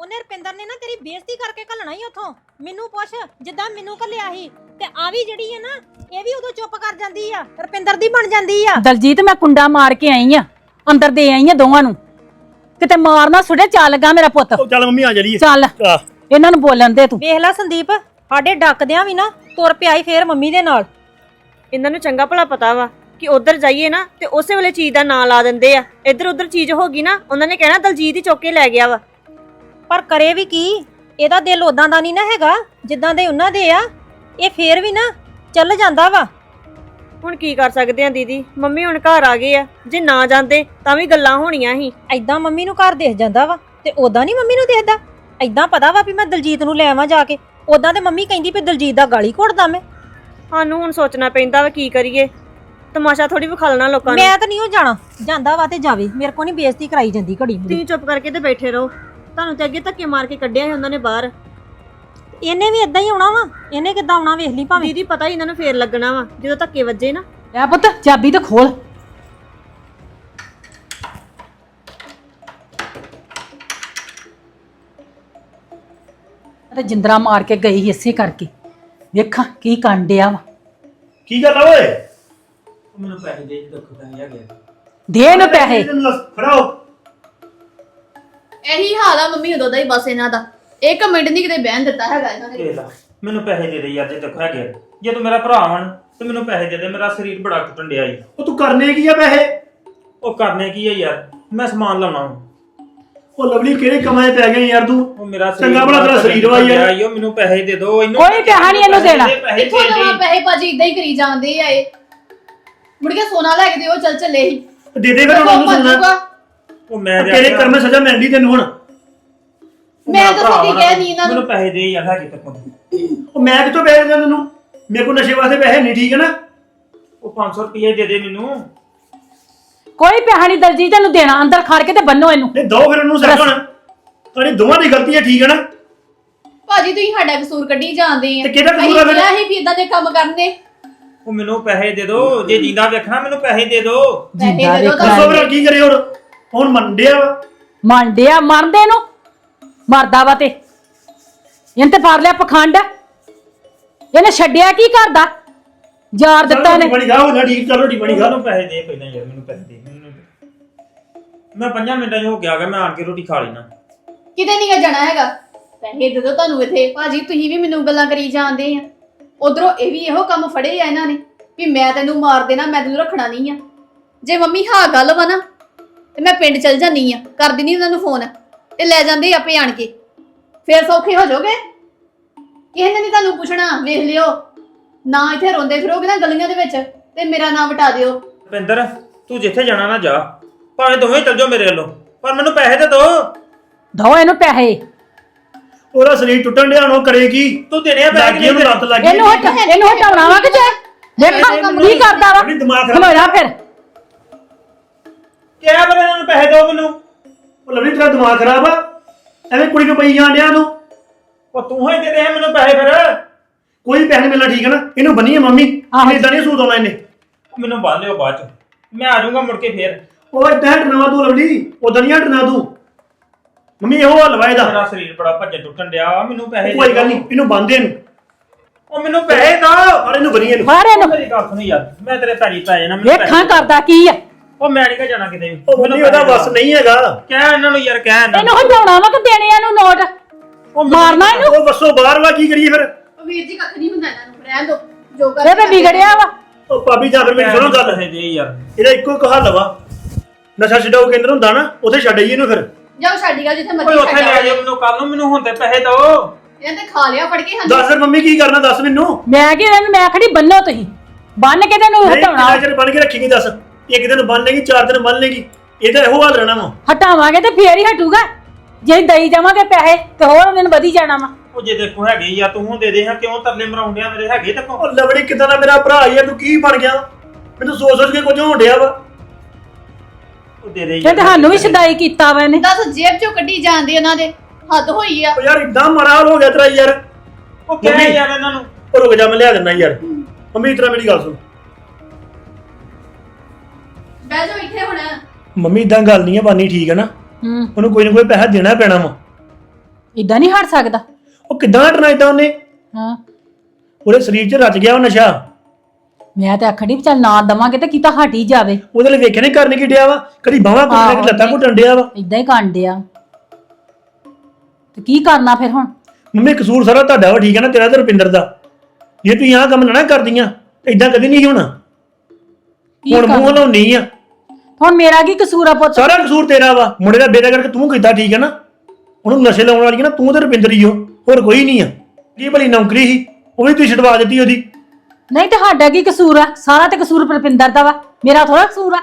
ਉਹਨੇ ਰੁਪਿੰਦਰ ਨੇ ਨਾ ਤੇਰੀ ਬੇਇੱਜ਼ਤੀ ਕਰਕੇ ਘੱਲਣਾ ਹੀ ਉਥੋਂ। ਮੈਨੂੰ ਪੁੱਛ ਜਿੱਦਾਂ ਮੈਨੂੰ ਘੱਲਿਆ ਸੀ ਤੇ ਆ ਵੀ ਜਿਹੜੀ ਹੈ ਨਾ ਇਹ ਵੀ ਉਦੋਂ ਚੁੱਪ ਕਰ ਜਾਂਦੀ ਆ ਰੁਪਿੰਦਰ ਦੀ ਬਣ ਜਾਂਦੀ ਆ। ਦਲਜੀਤ ਮੈਂ ਕੁੰਡਾ ਮਾਰ ਕੇ ਆਈ ਆ ਅੰਦਰ ਦੇ ਆਈ ਆ ਦੋਵਾਂ ਨੂੰ। ਕਿਤੇ ਮਾਰਨਾ ਸੁੜੇ ਚੱਲ ਗਾ ਮੇਰਾ ਪੁੱਤ। ਉਹ ਚੱਲ ਮੰਮੀ ਆ ਜਲੀਏ ਚੱਲ ਇਹਨਾਂ ਨੂੰ ਬੋਲਣ ਦੇ ਤੂੰ। ਵੇਖ ਲੈ ਸੰਦੀਪ ਸਾਡੇ ਡੱਕਦਿਆਂ ਵੀ ਨਾ ਤੁਰ ਪਿਆਈ ਫੇਰ ਮੰਮੀ ਦੇ ਨਾਲ। ਇਹਨਾਂ ਨੂੰ ਚੰਗਾ ਭਲਾ ਪਤਾ ਵਾ ਕਿ ਉਧਰ ਜਾਈਏ ਨਾ ਤੇ ਉਸੇ ਵੇਲੇ ਚੀਜ਼ ਦਾ ਨਾਂ ਲਾ ਦਿੰਦੇ ਆ। ਇੱਧਰ ਉਧਰ ਚੀਜ਼ ਹੋ ਗਈ ਨਾ ਉਹਨਾਂ ਨੇ ਕਹਿਣਾ ਦਲਜੀਤ ਹੀ ਚੁੱਕ ਕੇ ਲੈ ਗਿਆ ਵਾ। ਪਰ ਕਰੇ ਵੀ ਕੀ? ਇਹਦਾ ਦਿਲ ਉਦਾਂ ਦਾ ਨਹੀਂ ਨਾ ਹੈਗਾ ਜਿੱਦਾਂ ਦੇ ਉਹਨਾਂ ਦੇ ਆ। ਇਹ ਫੇਰ ਵੀ ਨਾ ਚੱਲ ਜਾਂਦਾ ਵਾ। ਹੁਣ ਕੀ ਕਰ ਸਕਦੇ ਆ ਦੀਦੀ? ਮੰਮੀ ਹੁਣ ਘਰ ਆ ਗਏ ਆ। ਜੇ ਨਾ ਜਾਂਦੇ ਤਾਂ ਵੀ ਗੱਲਾਂ ਹੋਣੀਆਂ ਸੀ ਐਦਾਂ ਮੰਮੀ ਨੂੰ ਘਰ ਦੇਖ ਜਾਂਦਾ ਵਾ ਤੇ ਉਦਾਂ ਨਹੀਂ ਮੰਮੀ ਨੂੰ ਦੇਖਦਾ? ਐਦਾਂ ਪਤਾ ਵਾ ਵੀ ਮੈਂ ਦਲਜੀਤ ਨੂੰ ਲੈ ਆਵਾਂ ਜਾ ਕੇ। ਉਦਾਂ ਤੇ ਮੰਮੀ ਕਹਿੰਦੀ ਵੀ ਦਲਜੀਤ ਦਾ ਗਾਲੀ ਘੋੜਦਾ ਮੈਂ। ਸਾਨੂੰ ਹੁਣ ਸੋਚਣਾ ਪੈਂਦਾ ਵਾ ਕੀ ਕਰੀਏ। ਤਮਾਸ਼ਾ ਥੋੜੀ ਵਿਖਾਲਣਾ ਲੋਕਾਂ ਨੂੰ। ਮੈਂ ਤਾਂ ਨਹੀਂ ਉਹ ਜਾਣਾ। ਜਾਂਦਾ ਵਾ ਤੇ ਜਾਵੇ। ਮੇਰੇ ਕੋ ਨਹੀਂ ਬੇਇੱਜ਼ਤੀ ਕਰਾਈ ਜਾਂਦੀ ਘੜੀ ਮੇਰੀ ਤੁਸੀਂ ਚੁੱਪ ਕਰਕੇ ਤੇ ਬੈਠੇ ਰਹੋ। ਤੁਹਾਨੂੰ ਤੇ ਅੱਗੇ ਧੱਕੇ ਮਾਰ ਕੇ ਕੱਢਿਆ ਸੀ ਉਹਨਾਂ ਨੇ ਬਾਹਰ। ਇਹਨੇ ਵੀ ਇਦਾਂ ਹੀ ਆਉਣਾ ਵਾ? ਇਹਨੇ ਕਿੱਦਾਂ ਆਉਣਾ ਵੇਖ ਲਈ ਭਾਵੇਂ। ਦੀਦੀ ਪਤਾ ਹੀ ਇਹਨਾਂ ਨੂੰ ਫੇਰ ਲੱਗਣਾ ਵਾ ਜਦੋਂ ਧੱਕੇ ਵੱਜੇ ਨਾ। ਐ ਪੁੱਤ ਚਾਬੀ ਤੇ ਖੋਲ। ਤੇ ਜਿੰਦਰਾ ਮਾਰ ਕੇ ਗਈ ਇਸੇ ਕਰਕੇ। ਵੇਖਾਂ ਕੀ ਕਰਨ ਡਿਆ ਵਾ। ਕੀ ਗੱਲ ਆ ਓਏ? ਮੈਨੂੰ ਪੈਸੇ ਦੇ ਦੇ ਦੁੱਖ ਪੈਸੇ ਹੈਗੇ। ਆ। ਦੇ ਨੂੰ ਪੈਸੇ। ਤੈਨੂੰ ਫੜਾਓ ਇਹੀ ਹਾਲ ਆ ਮੰਮੀ ਉਦੋਂ ਦਾ ਹੀ ਬਸ ਇਹਨਾਂ ਦਾ ਇੱਕ ਮਿੰਟ ਨਹੀਂ ਕਿਤੇ ਬਹਿਣ ਦਿੱਤਾ ਹੈਗਾ ਇਹਨਾਂ ਨੇ ਇਹ ਲੈ ਮੈਨੂੰ ਪੈਸੇ ਦੇ ਦੇ ਯਾਰ ਜੇ ਦੁੱਖ ਹੈਗੇ ਆ। ਜੇ ਤੂੰ ਮੇਰਾ ਭਰਾ ਵਣ ਤੇ ਮੈਨੂੰ ਪੈਸੇ ਦੇ ਦੇ ਮੇਰਾ ਸਰੀਰ ਬੜਾ ਟੁੱਟਣ ਡਿਆ ਈ ਉਹ ਤੂੰ ਕਰਨੇ ਕੀ ਆ ਪੈਸੇ ਉਹ ਕਰਨੇ ਕੀ ਆ ਯਾਰ ਮੈਂ ਸਮਾਨ ਲਾਉਣਾ ਵਾ। ਉਹ ਲਵਲੀ ਕਿਹੜੇ ਕਮਾਏ ਪੈ ਗਏ ਯਾਰ ਤੂੰ ਉਹ ਮੇਰਾ ਚੰਗਾ ਭਲਾ ਤੇਰਾ ਸਰੀਰ ਵਾ ਯਾਰ। ਆਈਓ ਮੈਨੂੰ ਪੈਸੇ ਦੇ ਦਿਓ ਇਹਨੂੰ ਕੋਈ ਪੈਸਾ ਨੀ ਇਹਨੂੰ ਦੇਣਾ। ਪੈਸੇ ਇੱਥੋਂ ਦੇ ਦੇ। ਪੈਸੇ ਭਾਜੀ ਇਦਾਂ ਹੀ ਕਰੀ ਜਾਂਦੇ ਆ ਇਹ ਮੁੜ ਕੇ ਸੋਨਾ ਲੈ ਕੇ ਦਿਓ ਚੱਲ ਚੱਲੇ ਹੀ ਦੇ ਦੇ ਫਿਰ ਉਹਨਾਂ ਨੂੰ ਸੁਣਨਾ ਉਹ ਮੈਂ ਤੇਰੇ ਕਰਮੇ ਸਜ਼ਾ ਮਿਲਦੀ ਤੈਨੂੰ ਹੁਣ। ਮੈਂ ਤਾਂ ਸਿੱਧੀ ਕਹਿ ਨਹੀਂ ਇਹਨਾਂ ਨੂੰ। ਮੈਨੂੰ ਪੈਸੇ ਦੇ ਯਾਰ ਹੈਗੇ ਤੱਕ ਉਹ ਮੈਂ ਕਿੱਥੋਂ ਪੈਸੇ ਦਿੰਦਾ ਤੈਨੂੰ? ਮੇਰੇ ਕੋਲ ਨਸ਼ੇ ਵਾਸਤੇ ਪੈਸੇ ਨਹੀਂ ਠੀਕ ਹੈ ਨਾ? ਉਹ 500 ਰੁਪਏ ਦੇ ਦੇ ਮੈਨੂੰ। ਕੋਈ ਪੈਸਾ ਨਹੀਂ ਦਲਜੀਤ ਤੈਨੂੰ ਦੇਣਾ। ਅੰਦਰ ਖੜ ਕੇ ਤੇ ਬੰਨੋ ਇਹਨੂੰ। ਨਹੀਂ ਦੋ ਫਿਰ ਉਹਨੂੰ ਸੱਟ ਹੁਣ ਤੁਹਾਡੀ ਦੋਵਾਂ ਦੀ ਗਲਤੀ ਹੈ ਠੀਕ ਹੈ ਨਾ? ਭਾਜੀ ਤੁਸੀਂ ਸਾਡਾ ਕਸੂਰ ਕੱਢੀ ਜਾਂਦੇ ਆ। ਤੇ ਕਿਹਦਾ ਕਸੂਰ ਆ ਫਿਰ? ਅਸੀਂ ਵੀ ਇਦਾਂ ਦੇ ਕੰਮ ਕਰਨੇ। ਉਹ ਮੈਨੂੰ ਪੈਸੇ ਦੇ ਦਿਓ ਜੇ ਜਿੰਦਾ ਵੇਖਣਾ ਮੈਨੂੰ ਪੈਸੇ ਦੇ ਦਿਓ ਪੈਸੇ ਜਿੰਦਾ ਦੇ ਦਿਓ ਵੇਖਣਾ ਦੱਸੋ ਫਿਰ। ਕੀ ਕਰੇ ਹੁਣ? ਹੁਣ ਮੰਡਿਆ ਵਾ। ਮੰਡਿਆ ਮਰਦੇ ਨੂੰ। ਮਰਦਾ ਵਾ ਤੇ। ਇਹਨੇ ਤੇ ਫੜ ਲਿਆ ਪਖੰਡ। ਇਹਨੇ ਛੱਡਿਆ ਕੀ ਕਰਦਾ ਯਾਰ ਦਿੱਤਾ ਨੇ ਪਾਣੀ ਖਾ ਹੋ ਜਾ ਠੀਕ ਚੱਲ ਰੋਟੀ ਪਾਣੀ ਖਾ। ਮੈਨੂੰ ਪੈਸੇ ਦੇ ਪਹਿਲਾਂ ਯਾਰ ਮੈਨੂੰ ਪੈਸੇ ਦੇ ਮੈਨੂੰ ਮੈਂ 5 ਮਿੰਟਾਂ 'ਚ ਹੋ ਗਿਆ ਮੈਂ ਆਣ ਕੇ ਰੋਟੀ ਖਾ ਲੈਣਾ ਕਿਤੇ ਨਹੀਂ ਜਾਣਾ ਹੈਗਾ। ਪੈਸੇ ਦੇ ਦਿਓ ਤੁਹਾਨੂੰ ਇੱਥੇ। ਭਾਜੀ ਤੁਸੀਂ ਵੀ ਮੈਨੂੰ ਗੱਲਾਂ ਕਰੀ ਜਾਂਦੇ ਆ। ਉਧਰੋਂ ਇਹ ਵੀ ਇਹੋ ਕੰਮ ਫੜੇ ਆ ਇਹਨਾਂ ਨੇ ਵੀ ਮੈਂ ਤੈਨੂੰ ਮਾਰ ਦੇਣਾ ਮੈਂ ਤੈਨੂੰ ਰੱਖਣਾ ਨਹੀਂ ਆ। ਜੇ ਮੰਮੀ ਹਾਂ ਗੱਲ ਵਾ ਨਾ ਤੇ ਮੈਂ ਪਿੰਡ ਚਲ ਜਾਨੀ ਆ। ਕਰ ਦਿੰਦੀ ਉਹਨਾਂ ਨੂੰ ਫੋਨ। ਤੇ ਲੈ ਜਾਂਦੇ ਆਪੇ ਆਣ ਕੇ। ਫੇਰ ਸੌਖੇ ਹੋ ਜਾਓਗੇ? ਕਿਸੇ ਨੇ ਨਹੀਂ ਤੁਹਾਨੂੰ ਪੁੱਛਣਾ ਵੇਖ ਲਿਓ। ਨਾ ਇੱਥੇ ਰੋਂਦੇ ਫਿਰੋਗੇ ਨਾ ਗਲੀਆਂ ਦੇ ਵਿੱਚ। ਤੇ ਮੇਰਾ ਨਾਮ ਵਟਾ ਦਿਓ। ਰੁਪਿੰਦਰ ਤੂੰ ਜਿੱਥੇ ਜਾਣਾ ਨਾ ਜਾ। ਭਾਵੇਂ ਦੋਵੇਂ ਚੱਲ ਜਾਓ ਮੇਰੇ ਵੱਲੋਂ। ਪਰ ਮੈਨੂੰ ਪੈਸੇ ਤੇ ਦੋ। ਦੋ ਇਹਨੂੰ ਪੈਸੇ। ਉਹਦਾ ਸਰੀਰ ਟੁੱਟਣ ਡਿਆ ਹੁਣ ਉਹ ਕਰੇ ਕੀ ਤੂੰ ਦੇਣੇ ਆ ਪੈਸੇ ਲੱਗੀ ਉਹਨੂੰ ਲੱਤ ਲੱਗੀ। ਇਹਨੂੰ ਹਟ ਇਹਨੂੰ ਹਟਾਉਣਾ ਵਾ ਕਿ ਜੇ? ਦੇਖਾਂ ਕੀ ਕਰਦਾ ਵਾ? ਆਪਣੀ ਦਿਮਾਗ ਖਰਾਬ ਫਿਰ। ਕਿਹਾ ਪਰ ਇਹਨਾਂ ਨੂੰ ਪੈਸੇ ਦਿਓ ਮੈਨੂੰ? ਉਹ ਲਵਲੀ ਤੇਰਾ ਦਿਮਾਗ ਖਰਾਬ ਆ। ਐਵੇਂ ਕੁੜੀ ਨੂੰ ਪਈ ਜਾਣ ਡਿਆ ਤੂੰ ਉਹ ਤੂੰ ਹੀ ਦੇ ਦੇ ਮੈਨੂੰ ਪੈਸੇ ਫਿਰ। ਕੋਈ ਪੈਸੇ ਨਹੀਂ ਮਿਲਣਾ ਠੀਕ ਹੈ ਨਾ ਇਹਨੂੰ ਬੰਨੀਏ ਮੰਮੀ। ਆਹੋ। ਇਦਾਂ ਨਹੀਂ ਸੂਤ ਆਉਣਾ ਇਹਨੇ। ਮੈਨੂੰ ਬੰਨ ਲਿਓ ਬਾਅਦ ਚ। ਮੈਂ ਆ ਜਾਊਂਗਾ ਮੁੜ ਕੇ ਫੇਰ। ਉਹ ਇਦਾਂ ਹਟਣਾ ਤੂੰ ਲਵਲੀ ਉਦਾਂ ਨਹੀਂ ਹਟਣਾ ਤੂੰ। ਮੰਮੀ ਇਹੋ ਹੱਲ ਵਾ ਇਹਦਾ। ਮੇਰਾ ਸਰੀਰ ਬੜਾ ਭੱਜਣ ਟੁੱਟਣ ਡਿਆ ਵਾ, ਮੈਨੂੰ ਪੈਸੇ ਕੋਈ ਗੱਲ। ਨਹੀਂ ਇਹਨੂੰ ਬੰਨਦੇ ਇਹਨੂੰ। ਉਹ ਮੈਨੂੰ ਪੈਸੇ ਦੋ ਔਰ ਇਹਨੂੰ ਬੰਨੀਏ ਇਹਨੂੰ। ਫੜ ਇਹਨੂੰ। ਮੇਰੀ ਗੱਲ ਸੁਣ ਯਾਰ ਮੈਂ ਤੇਰੇ ਪੈਰੀ ਪੈ ਜਾਣਾ ਮੈਨੂੰ ਵੇਖਾਂ ਕਰਦਾ ਕੀ ਆ। ਉਹ ਮੈਂ ਨਹੀਂ ਜਾਣਾ ਕਿਤੇ ਵੀ। ਉਹ ਮੰਮੀ ਉਹਦਾ ਵਸ ਨਹੀਂ ਹੈਗਾ। ਕਹਿ ਇਹਨਾਂ ਨੂੰ ਯਾਰ ਕਹਿ ਇਹਨਾਂ ਇਹਨੂੰ ਹਟਾਉਣਾ ਵਾ ਕਿ ਦੇਣੇ ਇਹਨੂੰ ਨੋਟ? ਉਹ ਮਾਰਨਾ ਇਹਨੂੰ? ਉਹ ਵਸੋਂ ਬਾਹਰ ਵਾ ਕੀ ਕਰੀਏ ਫਿਰ? ਉਹ ਵੀਰ ਜੀ ਕੱਖ ਨਹੀਂ ਹੁੰਦਾ ਇਹਨਾਂ ਨੂੰ ਰਹਿਣ ਦਿਓ। ਜੋ ਕਰ ਇਹ ਤੇ ਵਿਗੜਿਆ ਵਾ। ਉਹ ਭਾਬੀ ਜਾਂ ਫਿਰ ਮੇਰੀ ਸੁਣੋ ਗੱਲ। ਪੈਸੇ ਦੇ ਯਾਰ। ਇਹਦਾ ਇੱਕੋ ਇੱਕ ਹੱਲ ਵਾ। ਨਸ਼ਾ ਛਡਾਓ ਕੇਂਦਰ ਹੁੰਦਾ ਨਾ ਉੱਥੇ ਛੱਡ ਆਈਏ ਇਹਨੂੰ ਫਿਰ। ਜਾਓ ਛੱਡੀ ਗਾ ਜਿੱਥੇ ਓਏ ਮਰਜ਼ੀ ਉੱਥੇ ਲੈ ਜਾ ਮੈਨੂੰ ਕੱਲ ਨੂੰ ਮੈਨੂੰ ਹੁਣ ਤੇ ਪੈਸੇ ਦਿਓ ਇਹਨਾਂ ਤੇ ਖਾ ਲਿਆ ਫੜ ਕੇ ਹਾਂ ਦੱਸ ਫਿਰ ਮੰਮੀ ਕੀ ਕਰਨਾ ਦੱਸ ਮੈਨੂੰ। ਮੈਂ ਕਿ ਇਹਨੂੰ ਮੈਂ ਖੜੀ ਬੰਨੋ ਤੁਸੀਂ। ਬੰਨ ਕੇ ਤੈਨੂੰ ਨਹੀਂ ਹਟਾਉਣਾ। ਕਿੰਨਾ ਚਿਰ ਬੰਨ ਕੇ ਰੱਖੇਗੀ ਦੱਸ। ਇੱਕ ਦਿਨ ਬੰਨ ਲੇਗੀ ਚਾਰ ਦਿਨ ਬੰਨ ਲੇਗੀ। ਇਹਦਾ ਇਹੋ ਹਾਲ ਰਹਿਣਾ ਵਾ। ਹਟਾਵਾਂਗੇ ਤੇ ਫੇਰ ਹੀ ਹਟੂਗਾ। ਜੇ ਦਈ ਜਾਵਾਂਗੇ ਪੈਸੇ ਤੇ ਹੋਰ ਦਿਨ ਵਧੀ ਜਾਣਾ ਵਾ। ਉਹ ਜੇ ਦੇਖੋ ਹੈਗੇ ਯਾਰ ਤੂੰ ਦੇ ਦੇ ਹਾਂ ਕਿਉਂ ਤਰਲੇ ਮਰਾਉਂਦਿਆ ਮੇਰੇ? ਹੈਗੇ ਤੇ ਉਹ ਲਵੜੀ ਕਿਦਾਂ ਦਾ ਮੇਰਾ ਭਰਾ ਯਾਰ ਤੂੰ ਕੀ ਬਣ ਗਿਆ ਮੈਨੂੰ ਸੋਚ ਸੋਚ ਕੇ ਕੁਝ ਹੋਣ ਡਿਆ ਵਾ। ਉਹ ਦੇ ਦੇ ਇਹ ਤੇ ਸਾਨੂੰ ਵੀ ਸ਼ਦਾਈ ਕੀਤਾ ਵਾ ਇਹਨੇ। ਦੱਸ ਜੇਬ ਚੋਂ ਕੱਢੀ ਜਾਂਦੇ ਉਹਨਾਂ ਦੇ। ਹੱਦ ਹੋਈ ਆ। ਉਹ ਯਾਰ ਇਦਾਂ ਮਾਰਾ ਹਾਲ ਹੋ ਗਿਆ ਤੇਰਾ ਯਾਰ। ਉਹ ਕਹਿ ਮੰਮੀ। ਯਾਰ ਇਹਨਾਂ ਨੂੰ। ਉਹ ਰੁਕ ਜਾ ਮੈਂ ਲਿਆ ਦਿੰਦਾ ਯਾਰ। ਮੰਮੀ ਤੇਰਾ ਮੇਰੀ ਗੱਲ ਸੁਣ। ਬਹਿ ਜਾਓ ਇੱਥੇ ਹੁਣ। ਮੰਮੀ ਇਦਾਂ ਗੱਲ ਨਹੀਂ ਆ ਬਾਨੀ ਠੀਕ ਹੈ ਨਾ। ਹੂੰ। ਉਹਨੂੰ ਕੋਈ ਨਾ ਕੋਈ ਪੈਸਾ ਦੇਣਾ ਪੈਣਾ ਵਾ। ਇਦਾਂ ਨਹੀਂ ਹਟ ਸਕਦਾ। ਉਹ ਕਿੱਦਾਂ ਹਟਣਾ ਇਦਾਂ ਉਹਨੇ? ਹਾਂ। ਉਹਦੇ ਸਰੀਰ 'ਚ ਰਚ ਗਿਆ ਉਹ ਨਸ਼ਾ। ਮੈਂ ਤੇ ਆਖੜੀ ਚੱਲ ਨਾ ਦਵਾਂਗੇ ਤੇ ਕੀਤਾ ਹਟ ਹੀ ਜਾਵੇ। ਉਹਦੇ ਲਈ ਵੇਖਿਆ ਨਹੀਂ ਕਰਨੇ ਕੀ ਡਿਆ ਵਾ? ਕਦੀ ਬਾਹਾਂ ਕੁੱਟਣ ਆਹੋ। ਕਦੀ ਲੱਤਾਂ ਘੁੱਟਣ ਡਿਆ ਵਾ? ਇਦਾਂ ਹੀ ਕਾਂਡਿਆ ਤੇ ਕੀ ਕਰਨਾ ਫਿਰ ਹੁਣ? ਮੰਮੀ ਕਸੂਰ ਸਾਰਾ ਤੁਹਾਡਾ ਵਾ ਠੀਕ ਹੈ ਨਾ? ਤੇਰਾ ਤੇ ਰੁਪਿੰਦਰ ਦਾ। ਜੇ ਤੂੰ ਆਹ ਕੰਮ ਨਾ ਨਾ ਕਰਦੀਆਂ ਇਦਾਂ ਕਦੀ ਨਹੀਂ ਹੋਣਾ। ਕੀ ਹੁਣ ਮੂੰਹ ਕਰਨਾ? ਹਲਾਉਣੀ ਆ। ਹੁਣ ਮੇਰਾ ਕੀ ਕਸੂਰ ਆ ਪੁੱਤ? ਸਾਰਾ ਕਸੂਰ ਤੇਰਾ ਵਾ। ਮੁੰਡੇ ਦਾ ਬੇੜਾ ਕਰਕੇ ਤੂੰ ਕੀਤਾ ਠੀਕ ਹੈ ਨਾ? ਉਹਨੂੰ ਨਸ਼ੇ ਲਾਉਣ ਵਾਲੀ ਹੈ ਨਾ ਤੂੰ ਤੇ ਰੁਪਿੰਦਰ ਹੀ ਹੋ ਹੋਰ ਕੋਈ ਨਹੀਂ ਆ। ਕੀ ਭਲੀ ਨੌਕਰੀ ਸੀ? ਉਹ ਵੀ ਤੂੰ ਛਡਵਾ ਦਿੱਤੀ ਉਹਦੀ। ਨਹੀਂ ਤੇ ਸਾਡਾ ਕੀ ਕਸੂਰ ਆ? ਸਾਰਾ ਤੇ ਕਸੂਰ ਪਰਪਿੰਦਰ ਦਾ ਵਾ। ਮੇਰਾ ਥੋੜਾ ਕਸੂਰ ਆ।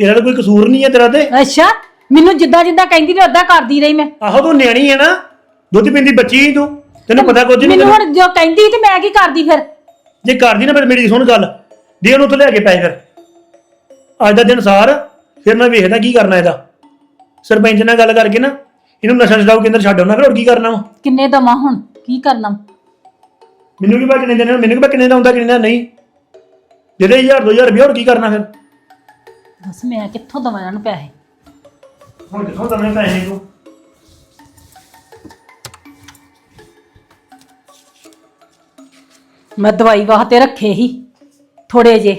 ਤੇਰਾ ਤਾਂ ਕੋਈ ਕਸੂਰ ਨਹੀਂ ਹੈ ਤੇਰਾ ਤੇ। ਅੱਛਾ ਮੈਨੂੰ ਜਿੱਦਾਂ ਜਿੱਦਾਂ ਕਹਿੰਦੀ ਨੇ ਉਦਾਂ ਕਰਦੀ ਰਹੀ ਮੈਂ। ਆਹੋ ਤੂੰ ਨਿਆਣੀ ਹੈ ਨਾ। ਦੁੱਧ ਪੀਂਦੀ ਬੱਚੀ ਸੀ ਤੂੰ। ਤੈਨੂੰ ਪਤਾ ਕੁਝ ਨਹੀਂ ਮੈਨੂੰ ਹੁਣ ਜੋ ਕਹਿੰਦੀ ਤੇ ਮੈਂ ਕੀ ਕਰਦੀ ਫਿਰ? ਜੇ ਕਰਦੀ ਨਾ ਫਿਰ ਮੇਰੀ ਸੁਣ ਗੱਲ। ਦੇ ਉਹਨੂੰ ਉੱਥੇ ਲੈ ਕੇ ਪੈ ਫਿਰ। ਅੱਜ ਦਾ ਦਿਨ ਸਾਰ ਫਿਰ ਮੈਂ ਵੇਖਦਾ ਕੀ ਕਰਨਾ ਇਹਦਾ। ਸਰਪੰਚ ਨਾਲ ਗੱਲ ਕਰਕੇ ਨਾ ਇਹਨੂੰ ਨਸ਼ਾ ਛਡਾਓ ਕੇਂਦਰ ਛੱਡ ਆਉਣਾ ਫਿਰ ਹੋਰ ਕੀ ਕਰਨਾ ਵਾ? ਕਿੰਨੇ ਦਵਾਂ ਹੁਣ? ਕੀ ਕਰਨਾ? ਮੈਨੂੰ ਕੀ ਪਤਾ ਕਿੰਨੇ ਦੇਣੇ ਮੈਨੂੰ ਕੀ ਪਤਾ ਕਿੰਨੇ ਦਾ ਹੁੰਦਾ ਕਿੰਨੇ ਦਾ ਨਹੀਂ ਜਿਹਦੇ 1000 2000 ਰੁਪਏ ਹੋਰ ਕੀ ਕਰਨਾ ਫਿਰ? ਦੱਸ ਮੈਂ ਕਿੱਥੋਂ ਦਵਾਂ ਇਹਨਾਂ ਨੂੰ ਪੈਸੇ? ਹੁਣ ਕਿੱਥੋਂ ਦਵੇਂ ਪੈਸੇ ਤੂੰ? ਮੈਂ ਦਵਾਈ ਵਾਸਤੇ ਰੱਖੇ ਹੀ ਥੋੜੇ ਜੇ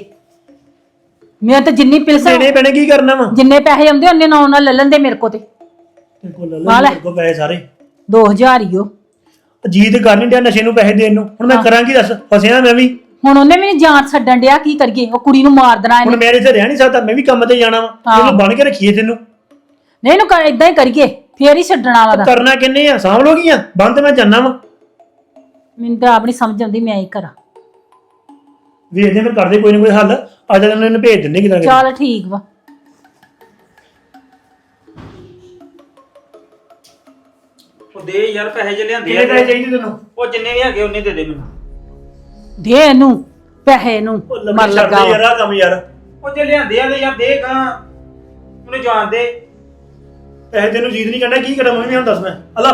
ਮੈਂ ਤਾਂ ਜਿੰਨੀ ਪਿਲਸ ਦੇਣੇ ਪੈਣੇ ਕੀ ਕਰਨਾ ਵਾ? ਜਿੰਨੇ ਪੈਸੇ ਆਉਂਦੇ ਉਹਨੇ ਨਾਲ ਨਾਲ ਲੈ ਲੈਂਦੇ ਮੇਰੇ ਕੋ ਤੇ। ਕੋਲ ਲੈ ਆ ਲੈ। ਲੈ। ਮੇਰੇ ਕੋਲ ਪੈਸੇ ਸਾਰੇ। 2000 ਹੀ ਉਹ। ਜੀਤ ਕਰ ਨਹੀਂ ਡਿਆ ਨਸ਼ੇ ਨੂੰ ਪੈਸੇ ਦੇਣ ਨੂੰ। ਹੁਣ ਮੈਂ ਕਰਾਂ ਕੀ ਦੱਸ? ਫਸਿਆ ਮੈਂ ਵੀ। ਹੁਣ ਉਹਨੇ ਮੈਨੂੰ ਜਾਨ ਛੱਡਣ ਡਿਆ ਕੀ ਕਰੀਏ? ਉਹ ਕੁੜੀ ਨੂੰ ਮਾਰ ਦੇਣਾ ਹੁਣ ਇਹਨੇ। ਮੇਰੇ ਇੱਥੇ ਰਹਿ ਨਹੀਂ ਸਕਦਾ ਮੈਂ ਵੀ ਕੰਮ ਤੇ ਜਾਣਾ ਵਾ। ਹਾਂ। ਇਹਨੂੰ ਬਣ ਕੇ ਰੱਖੀਏ ਤੈਨੂੰ। ਨਹੀਂ ਇਹਨੂੰ ਕਰ ਇਦਾਂ ਹੀ ਕਰੀਏ। ਫੇਰ ਹੀ ਛੱਡਣਾ ਵਾ। ਦਾ ਕਰਨਾ ਕਿੰਨੇ ਆ? ਸਾਂਭ ਲੋਗੀਆਂ ਬੰਦ ਮੈਂ ਜਾਣਾ ਵਾ। ਮੈਨੂੰ ਤਾਂ ਆਪਣੀ ਸਮਝ ਆਉਂਦੀ ਮੈਂ ਹੀ ਕਰਾਂ। ਵੇਖਦੇ ਫਿਰ ਕਰਦੇ ਕੋਈ ਨਾ ਕੋਈ ਹੱਲ। ਅੱਜ ਨੂੰ ਭੇਜ ਦਿੰਦੇ ਕਿਦਾਂ ਚੱਲ ਠੀਕ ਵਾ। ਦੇ ਯਾਰ ਪੈਸੇ ਜੇ ਲਿਆਂਦੇ ਕਿੰਨੇ ਪੈਸੇ ਚਾਹੀਦੇ ਤੈਨੂੰ? ਉਹ ਜਿੰਨੇ ਵੀ ਹੈਗੇ ਉਹਨੇ ਦੇ ਦੇ ਮੈਨੂੰ। ਦੇ ਇਹਨੂੰ ਪੈਸੇ ਨੂੰ ਮਰ ਲੱਗਾ ਯਾਰ ਵਾ। ਕੰਮ ਯਾਰ। ਉਹ ਜੇ ਲਿਆਂਦੇ ਆ ਤੇ ਯਾਰ ਦੇ ਕਾਂ ਉਹਨੂੰ ਜਾਣ ਪੈਸੇ ਤੈਨੂੰ ਜੀਤ ਨਹੀਂ ਕਰਨਾ ਕੀ ਕਰਾਂ ਮੈਂ ਵੀ ਹੁਣ ਦੱਸ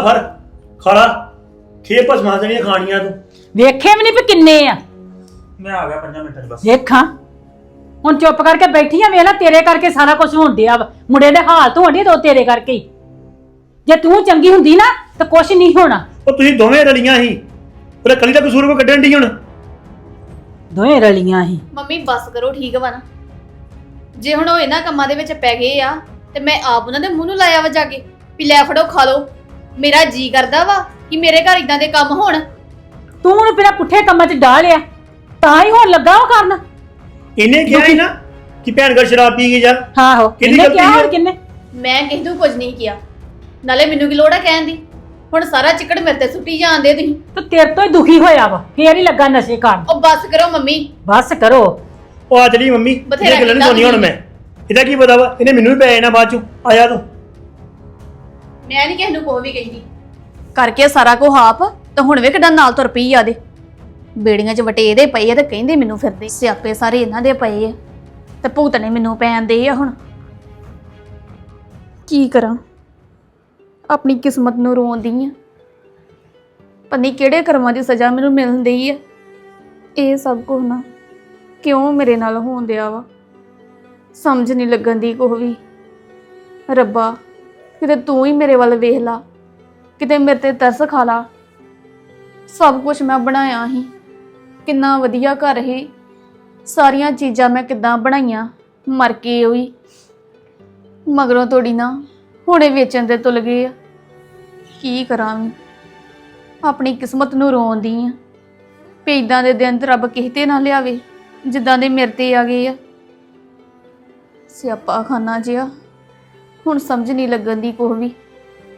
ਫਰ ਖਾਲਾ ਖਾਣੀਆਂ ਤੂੰ। ਕਿੰਨੇ ਆ। ਮੈਂ ਆ ਗਿਆ 5 ਮਿੰਟਾਂ ਹੁਣ ਚੁੱਪ ਕਰਕੇ ਬੈਠੀ ਆ ਵੇਖ ਲੈ ਤੇਰੇ ਕਰਕੇ ਸਾਰਾ ਕੁਝ ਹੋਣ ਡਿਆ ਵਾ। ਮੁੰਡੇ ਦੇ ਹਾਲਤ ਹੋਣ ਡਈ ਤੇ ਉਹ ਤੇਰੇ ਕਰਕੇ ਹੀ। ਜੇ ਤੂੰ ਚੰਗੀ ਹੁੰਦੀ ਨਾ ਤਾਂ ਕੁਝ ਨਹੀਂ ਹੋਣਾ। ਉਹ ਤੁਸੀਂ ਦੋਵੇਂ ਰਲੀਆਂ ਸੀ। ਉਹਦੇ ਕਲੀ ਦਾ ਕਸੂਰ ਕੋ ਕੱਢਣ ਦੀ ਹੁਣ? ਦੋਵੇਂ ਰਲੀਆਂ ਸੀ। ਮੰਮੀ ਬਸ ਕਰੋ ਠੀਕ ਵਾ ਨਾ। ਜੇ ਹੁਣ ਉਹ ਇਹਨਾਂ ਕੰਮਾਂ ਦੇ ਵਿੱਚ ਪੈ ਗਏ ਆ ਤੇ ਮੈਂ ਆਪ ਉਹਨਾਂ ਦੇ ਮੂੰਹ ਨੂੰ ਲਾਇਆ ਵਾ ਜਾ ਕੇ ਵੀ ਲੈ ਫੜੋ ਖਾ ਲਓ। ਮੇਰਾ ਜੀ ਕਰਦਾ ਵਾ ਕਿ ਮੇਰੇ ਘਰ ਇਦਾਂ ਦੇ ਕੰਮ ਹੋਣ। ਤੂੰ ਹੁਣ ਬਿਨਾ ਪੁੱਠੇ ਕੰਮਾਂ 'ਚ ਡਾਲਿਆ ਤਾਂ ਹੀ ਹੁਣ ਲੱਗਾ ਉਹ ਕਰਨ। ਇਹਨੇ ਕਿਹਾ ਸੀ ਨਾ ਕਿ ਭੈਣ ਘਰ ਸ਼ਰਾਬ ਪੀ ਗਈ ਯਾਰ ਆਹੋ ਕਿਹਦੀ ਗਲਤੀ ਕਿਹਾ ਹੈ? ਹੋਰ ਕਿੰਨੇ ਮੈਂ ਕਿਸੇ ਨੂੰ ਕੁਝ ਨਹੀਂ ਕਿਹਾ। ਨਾਲੇ ਮੈਨੂੰ ਕੀ ਲੋੜ ਆ ਕਹਿਣ ਦੀ? ਹੁਣ ਸਾਰਾ ਚਿੱਕੜ ਮੇਰੇ ਤੇ ਸੁੱਟੀ ਜਾਂਦੇ ਤੁਸੀਂ। ਤੇ ਤੇਰੇ ਤੋਂ ਹੀ ਦੁਖੀ ਹੋਇਆ ਵਾ ਫੇਰ ਹੀ ਲੱਗਾ ਨਸ਼ੇ ਕਰਨ। ਉਹ ਬਸ ਕਰੋ ਮੰਮੀ। ਬਸ ਕਰੋ। ਉਹ ਆ ਚਲੀ ਮੰਮੀ ਬਥੇਰਾ ਇਹ ਗੱਲਾਂ ਨਹੀਂ ਕੀਤਾ ਸੁਣੀਆਂ ਹੁਣ ਤੁਸੀਂ। ਮੈਂ। ਇਹਦਾ ਕੀ ਪਤਾ ਵਾ? ਇਹਨੇ ਮੈਨੂੰ ਵੀ ਪੈ ਜਾਣਾ ਬਾਅਦ ਚੋਂ। ਆਇਆ ਤੂੰ। ਮੈਂ ਨਹੀਂ ਕਿਸੇ ਨੂੰ ਕੋਈ ਵੀ ਕਹਿੰਦੀ। ਕਰਕੇ ਸਾਰਾ ਕੁਝ ਆਪ ਤਾਂ ਹੁਣ ਵੇ ਕਿੱਦਾਂ ਨਾਲ ਤੁਰ ਪਈ ਆ ਦੇ ਬੇੜੀਆਂ 'ਚ ਵਟੇ ਇਹਦੇ ਪਏ ਆ ਤੇ ਕਹਿੰਦੇ ਮੈਨੂੰ ਫਿਰਦੇ ਸਿਆਪੇ ਸਾਰੇ ਇਹਨਾਂ ਦੇ ਪਏ ਆ। ਤੇ ਭੂਤਣੇ ਮੈਨੂੰ ਪੈਂਦੇ ਆ ਹੁਣ। ਕੀ ਕਰਾਂ? ਆਪਣੀ ਕਿਸਮਤ ਨੂੰ ਰੋਂਦੀ ਆ। ਪਤਾ ਨਹੀਂ ਕਿਹੜੇ ਕਰਮਾਂ ਦੀ ਸਜ਼ਾ ਮੈਨੂੰ ਮਿਲਣ ਡਈ ਆ। ਇਹ ਸਭ ਕੁਝ ਨਾ ਕਿਉਂ ਮੇਰੇ ਨਾਲ ਹੋਣ ਦਿਆ ਵਾ? ਸਮਝ ਨਹੀਂ ਲੱਗਣ ਦੀ ਕੁਛ ਵੀ। ਰੱਬਾ, ਕਿਤੇ ਤੂੰ ਹੀ ਮੇਰੇ ਵੱਲ ਵੇਖ ਲਾ। ਕਿਤੇ ਮੇਰੇ ਤੇ ਤਰਸ ਖਾ ਲਾ। ਸਭ ਕੁਝ ਮੈਂ ਬਣਾਇਆ ਸੀ। ਕਿੰਨਾ ਵਧੀਆ ਘਰ ਹੀ ਸਾਰੀਆਂ ਚੀਜ਼ਾਂ ਮੈਂ ਕਿੱਦਾਂ ਬਣਾਈਆਂ, ਮਰ ਕੇ ਹੋਈ। ਮਗਰੋਂ ਤੋੜੀ ਨਾ ਹੁਣੇ ਵੇਚਣ ਤੇ ਤੁਲ ਗਏ ਆ। ਕੀ ਕਰਾਂ ਮੈਂ ਆਪਣੀ ਕਿਸਮਤ ਨੂੰ ਰੋਂਦੀ ਆ। ਵੀ ਇਦਾਂ ਦੇ ਦਿਨ ਤੇ ਰੱਬ ਕਿਸੇ ਤੇ ਨਾ ਲਿਆਵੇ, ਜਿੱਦਾਂ ਦੇ ਮੇਰੇ ਤੇ ਆ ਗਏ ਆ। ਸਿਆਪਾ ਖਾਨਾ ਜਿਹਾ, ਹੁਣ ਸਮਝ ਨਹੀਂ ਲੱਗਣ ਦੀ ਕੁਛ ਵੀ।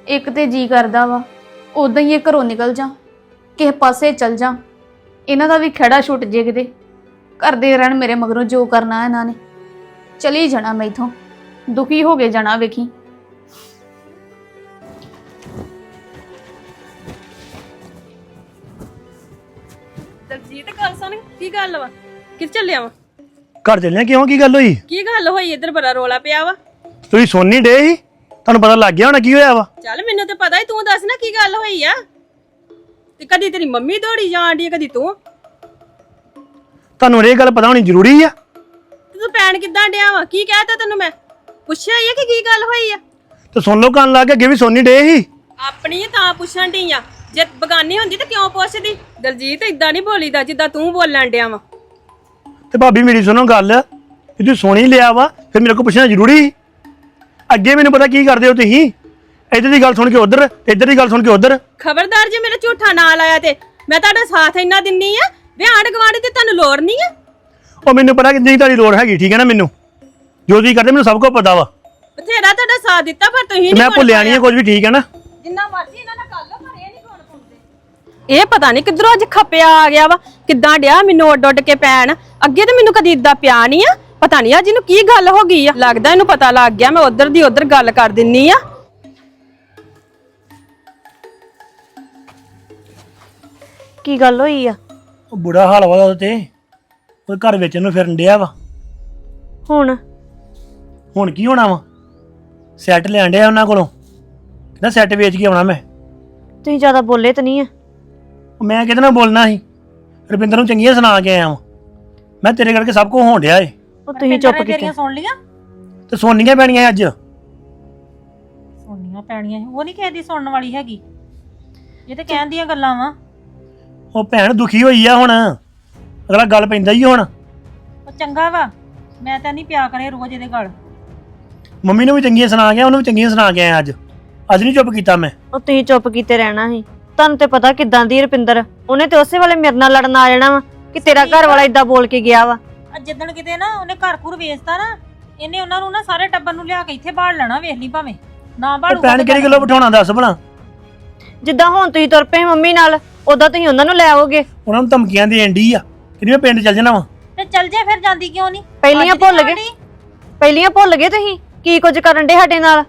ਇੱਕ ਤੇ ਜੀ ਕਰਦਾ ਵਾ ਉਦਾਂ ਹੀ ਇਹ ਘਰੋਂ ਨਿਕਲ ਜਾ, ਕਿਸੇ ਪਾਸੇ ਚਲ ਜਾ। ਇਹਨਾਂ ਦਾ ਵੀ ਖੜਾ ਛੁੱਟ ਜੇ ਕਿਤੇ। ਕਰਦੇ ਰਹਿਣ ਮੇਰੇ ਮਗਰੋਂ ਜੋ ਕਰਨਾ ਇਹਨਾਂ ਨੇ। ਚਲੀ ਜਾਣਾ ਮੈਂ ਇਥੋਂ ਦੁਖੀ ਹੋ ਕੇ ਜਾਣਾ ਵੇਖੀ। ਦਲਜੀਤ ਗੱਲ ਸੁਣ ਕੀ ਗੱਲ ਵਾ? ਕਿੱਥੇ ਚੱਲਿਆ ਵਾ? ਘਰ ਚੱਲਿਆ ਕਿਉਂ? ਕੀ ਗੱਲ ਹੋਈ? ਕੀ ਗੱਲ ਹੋਈ? ਇੱਧਰ ਬੜਾ ਰੋਲਾ ਪਿਆ ਵਾ। ਤੁਸੀਂ ਸੋਨੀ ਡੇ ਸੀ? ਤੁਹਾਨੂੰ ਪਤਾ ਲੱਗ ਗਿਆ ਹੋਣਾ ਕੀ ਹੋਇਆ ਵਾ? ਚੱਲ ਮੈਨੂੰ ਤੇ ਪਤਾ ਹੀ ਤੂੰ ਦੱਸ ਨਾ ਕੀ ਗੱਲ ਹੋਈ ਆ? ਤੇ ਕਦੀ ਤੇਰੀ ਮੰਮੀ ਦੌੜੀ ਜਾਣ ਆ, ਕਦੀ ਤੂੰ? ਤੁਹਾਨੂੰ ਇਹ ਗੱਲ ਪਤਾ ਹੋਣੀ ਜ਼ਰੂਰੀ ਆ। ਤੇ ਤੂੰ ਪੈਣ ਕਿੱਦਾਂ ਡਿਆ ਵਾ? ਕੀ ਕਹਿਤਾ ਤੈਨੂੰ ਮੈਂ? ਪੁੱਛਿਆ ਹੀ ਆ ਕਿ ਕੀ ਗੱਲ ਹੋਈ ਆ? ਤੇ ਸੁਣ ਲਓ ਕੰਨ ਲਾ ਕੇ ਅੱਗੇ ਵੀ ਸੋਨੀ ਡੇ ਸੀ। ਆਪਣੀ ਹੀ ਤਾਂ ਪੁੱਛਣ ਡਈ ਆ। ਜੇ ਬਗਾਨੀ ਹੁੰਦੀ ਤਾਂ ਕਿਉਂ ਪੁੱਛਦੀ? ਦਲਜੀਤ ਇਦਾਂ ਨਹੀਂ ਬੋਲੀਦਾ ਜਿੱਦਾਂ ਤੂੰ ਬੋਲਣ ਡਿਆ ਵਾ। ਤੇ ਭਾਬੀ ਮੇਰੀ ਸੁਣੋ ਗੱਲ ਜੇ ਤੁਸੀਂ ਸੋਣੀ ਲਿਆ ਵਾ ਫਿਰ ਮੇਰੇ ਕੋਲ ਪੁੱਛਣਾ ਜ਼ਰੂਰੀ ਸੀ। ਅੱਗੇ ਮੈਨੂੰ ਪਤਾ ਕੀ ਕਰਦੇ ਹੋ ਤੁਸੀਂ? ਇੱਧਰ ਦੀ ਗੱਲ ਸੁਣ ਕੇ ਉਧਰ ਇੱਧਰ ਦੀ ਗੱਲ ਸੁਣ ਕੇ ਉਧਰ। ਖਬਰਦਾਰ ਜੇ ਮੇਰਾ ਝੂਠਾ ਨਾਂ ਲਾਇਆ ਤੇ। ਮੈਂ ਤੁਹਾਡਾ ਸਾਥ ਇੰਨਾ ਦਿੰਨੀ ਆ ਵੀ ਗੁਆਂਢ ਤੇ ਤੁਹਾਨੂੰ ਲੋੜ ਨਹੀਂ ਆ। ਉਹ ਮੈਨੂੰ ਪਤਾ ਕਿ ਨਹੀਂ ਤੁਹਾਡੀ ਲੋੜ ਹੈਗੀ ਠੀਕ ਹੈ ਨਾ ਮੈਨੂੰ? ਜੋ ਤੁਸੀਂ ਕਰਦੇ ਮੈਨੂੰ ਸਭ ਕੁਝ ਪਤਾ ਵਾ। ਬਥੇਰਾ ਤੁਹਾਡਾ ਸਾਥ ਦਿੱਤਾ ਪਰ ਤੁਸੀਂ ਨਹੀਂ ਮੈਂ ਭੁੱਲਿਆ ਨਹੀਂ ਹੈ ਕੁਝ ਵੀ ਠੀਕ ਹੈ ਨਾ? ਜਿੰਨਾ ਮਰਜ਼ੀ ਇਹਨਾਂ ਨਾਲ ਕਰ ਲਓ ਪਰ ਇਹ ਨਹੀਂ ਕੋਣ ਪੁੰਦੇ ਇਹ ਪਤਾ ਨਹੀਂ ਕਿੱਧਰੋਂ ਅੱਜ ਖੱਪਿਆ ਆ ਗਿਆ ਵਾ ਕਿੱਦਾਂ ਡਿਆ ਮੈਨੂੰ ਉੱਡ ਉੱਡ ਕੇ ਪੈਣ। ਅੱਗੇ ਤੇ ਮੈਨੂੰ ਕਦੀ ਇਦਾਂ ਪਿਆ ਨਹੀਂ ਆ। ਪਤਾ ਨਹੀਂ ਅੱਜ ਇਹਨੂੰ ਕੀ ਗੱਲ ਹੋ ਗਈ ਆ। ਲੱਗਦਾ ਇਹਨੂੰ ਪਤਾ ਲੱਗ ਗਿਆ ਮੈਂ ਉਧਰ ਦੀ ਉਧਰ ਗੱਲ ਕਰ ਦਿੰਨੀ ਆ। ਕੀ ਗੱਲ ਹੋਈ ਆ? ਉਹ ਬੁਰਾ ਹਾਲ ਵਾ ਉਹਦੇ ਤੇ। ਉਹ ਘਰ ਵਿੱਚ ਨੂੰ ਫਿਰਨ ਡਿਆ ਵਾ। ਹੁਣ? ਹੁਣ ਕੀ ਹੋਣਾ ਵਾ? ਸੈੱਟ ਲੈਣ ਡਿਆ ਉਹਨਾਂ ਕੋਲੋਂ। ਕਹਿੰਦਾ ਸੈੱਟ ਵੇਚ ਕੇ ਆਉਣਾ ਮੈਂ। ਤੁਸੀਂ ਜ਼ਿਆਦਾ ਬੋਲੇ ਤਾਂ ਨਹੀਂ ਆ। ਉਹ ਮੈਂ ਕਿਹਦੇ ਨਾਲ ਬੋਲਣਾ ਸੀ? ਰਵਿੰਦਰ ਨੂੰ ਚੰਗੀਆਂ ਸੁਣਾ ਕੇ ਆਇਆ ਵਾਂ। ਮੈਂ ਤੇਰੇ ਕਰਕੇ ਸਭ ਕੁਝ ਹੋਣ ਡਿਆ ਏ। ਉਹ ਤੁਸੀਂ ਚੁੱਪ ਕੀਤੇ ਤੇਰੀਆਂ ਸੁਣ ਲੀਆਂ ਤੇ ਸੋਨੀਆਂ ਪੈਣੀਆਂ ਅੱਜ? ਸੁਣਨੀਆਂ ਪੈਣੀਆਂ ਸੀ। ਉਹ ਨਹੀਂ ਕਿਸੇ ਦੀ ਸੁਣਨ ਵਾਲੀ ਹੈਗੀ। ਇਹ ਤੇ ਕਹਿਣ ਦੀਆਂ ਗੱਲਾਂ ਵਾ। ਉਹ ਭੈਣ ਦੁਖੀ ਹੋਈ ਆ ਹੁਣ। ਅਗਲਾ ਗੱਲ ਪੈਂਦਾ ਹੀ ਹੁਣ। ਉਹ ਚੰਗਾ ਵਾ ਮੈਂ ਤਾਂ ਨਹੀਂ ਪਿਆ ਕਰੇ ਰੋਜ਼ ਇਹਦੇ ਗੱਲ ਮੰਮੀ ਨੂੰ ਵੀ ਚੰਗੀਆਂ ਸੁਣਾ ਗਿਆ ਉਹਨੂੰ ਵੀ ਚੰਗੀਆਂ ਸੁਣਾ ਕੇ ਆਇਆ ਅੱਜ। ਅੱਜ ਨਹੀਂ ਚੁੱਪ ਕੀਤਾ ਮੈਂ। ਉਹ ਤੁਸੀਂ ਚੁੱਪ ਕੀਤੇ ਰਹਿਣਾ ਸੀ। ਤੁਹਾਨੂੰ ਤੇ ਪਤਾ ਕਿਦਾਂ ਦੀ ਰੁਪਿੰਦਰ ਉਹਨੇ ਤੇ ਉਸੇ ਵੇਲੇ ਮੇਰੇ ਨਾਲ ਲੜਨ ਆ ਜਾਣਾ ਵਾ ਕਿ ਤੇਰਾ ਘਰ ਵਾਲਾ ਇਦਾਂ ਬੋਲ ਕੇ ਗਿਆ ਵਾ। ਅੱਜ ਜਿੱਦਣ ਕਿਤੇ ਨਾ ਉਹਨੇ ਘਰ ਘੁਰ ਵੇਚਤਾ ਨਾ ਇਹਨੇ ਉਹਨਾਂ ਨੂੰ ਨਾ ਸਾਰੇ ਟੱਬਰ ਨੂੰ ਲਿਆ ਕੇ ਇੱਥੇ ਬਾੜ ਲੈਣਾ ਵੇਖ ਲਈ ਭਾਵੇਂ। ਨਾ ਬਾੜੂਗਾ ਭੈਣ ਕਿਹੜੀ ਗੱਲੋਂ ਬਿਠਾਉਣਾ ਦੱਸ ਭਲਾ। ਜਿੱਦਾਂ ਹੁਣ ਤੁਸੀਂ ਤੁਰ ਪਏ ਮੰਮੀ ਨਾਲ ਉਦਾਂ ਤੁਸੀਂ ਉਹਨਾਂ ਨੂੰ ਲੈ ਆਓਗੇ। ਉਹਨਾਂ ਨੂੰ ਧਮਕੀਆਂ ਦੇਣ ਡਈ ਆ। ਕਿ ਮੈਂ ਪਿੰਡ ਚੱਲ ਜਾਣਾ ਵਾ। ਤੇ ਚੱਲ ਜੇ ਫਿਰ ਜਾਂਦੀ ਕਿਉਂ ਨਹੀਂ? ਪਹਿਲੀਆਂ ਭੁੱਲ ਗਏ। ਪਹਿਲੀਆਂ ਭੁੱਲ ਗਏ ਤੁਸੀਂ? ਕੀ ਕੁਝ ਕਰਨ ਦੇ ਸਾਡੇ ਨਾਲ?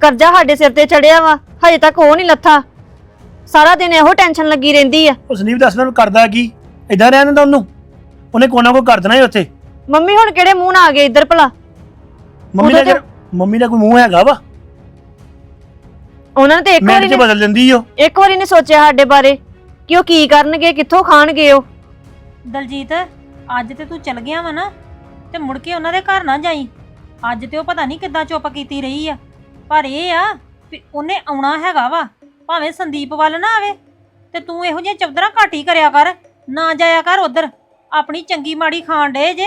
ਕਰਜ਼ਾ ਸਾਡੇ ਸਿਰ ਤੇ ਚੜਿਆ ਵਾ ਹਜੇ ਤੱਕ ਉਹ ਨਹੀਂ ਲੱਥਾ। ਸਾਰਾ ਦਿਨ ਇਹੋ ਟੈਨਸ਼ਨ ਲੱਗੀ ਰਹਿੰਦੀ ਆ। ਉਹ ਸੰਦੀਪ ਦੱਸ ਮੈਨੂੰ ਕਰਦਾ ਕੀ। ਇਦਾਂ ਰਹਿਣ ਦਿੰਦਾ ਉਹਨੂੰ। ਉਹਨੇ ਕੋਨਾ ਕੋ ਕਰ ਦੇਣਾ ਹੀ ਉੱਥੇ। ਮੰਮੀ ਹੁਣ ਕਿਹੜੇ ਮੂੰਹ ਨਾਲ ਆ ਗਏ ਇੱਧਰ ਭਲਾ? ਮੰਮੀ ਦਾ ਮੰਮੀ ਦਾ ਕੋਈ ਮੂੰਹ ਹੈਗਾ ਵਾ। ਉਹਨਾਂ ਨੇ ਤੇ ਇੱਕ ਮੈਂ ਵਾਰੀ ਤੇ ਬਦਲ ਦਿੰਦੀ ਓ। ਇੱਕ ਵਾਰੀ ਨਹੀਂ ਸੋਚਿਆ ਸਾਡੇ ਬਾਰੇ ਕਿ ਉਹ ਕੀ ਕਰਨਗੇ ਕਿੱਥੋਂ ਖਾਣਗੇ ਉਹ। ਦਲਜੀਤ ਅੱਜ ਤੇ ਤੂੰ ਚਲ ਗਿਆ ਵਾ ਨਾ ਤੇ ਮੁੜ ਕੇ ਉਹਨਾਂ ਦੇ ਘਰ ਨਾ ਜਾਈ। ਅੱਜ ਤੇ ਉਹ ਪਤਾ ਨਹੀਂ ਕਿੱਦਾਂ ਚੁੱਪ ਕੀਤੀ ਰਹੀ ਆ। ਪਰ ਇਹ ਆ ਵੀ ਉਹਨੇ ਆਉਣਾ ਹੈਗਾ ਵਾ ਭਾਵੇਂ ਸੰਦੀਪ ਵੱਲ ਨਾ ਆਵੇ ਤੇ ਤੂੰ ਇਹੋ ਜਿਹੀਆਂ ਚਬਦਰਾਂ ਘੱਟ ਹੀ ਕਰਿਆ ਕਰ ਨਾ ਜਾਇਆ ਕਰ ਉਧਰ। ਆਪਣੀ ਚੰਗੀ ਮਾੜੀ ਖਾਣ ਡੇ ਜੇ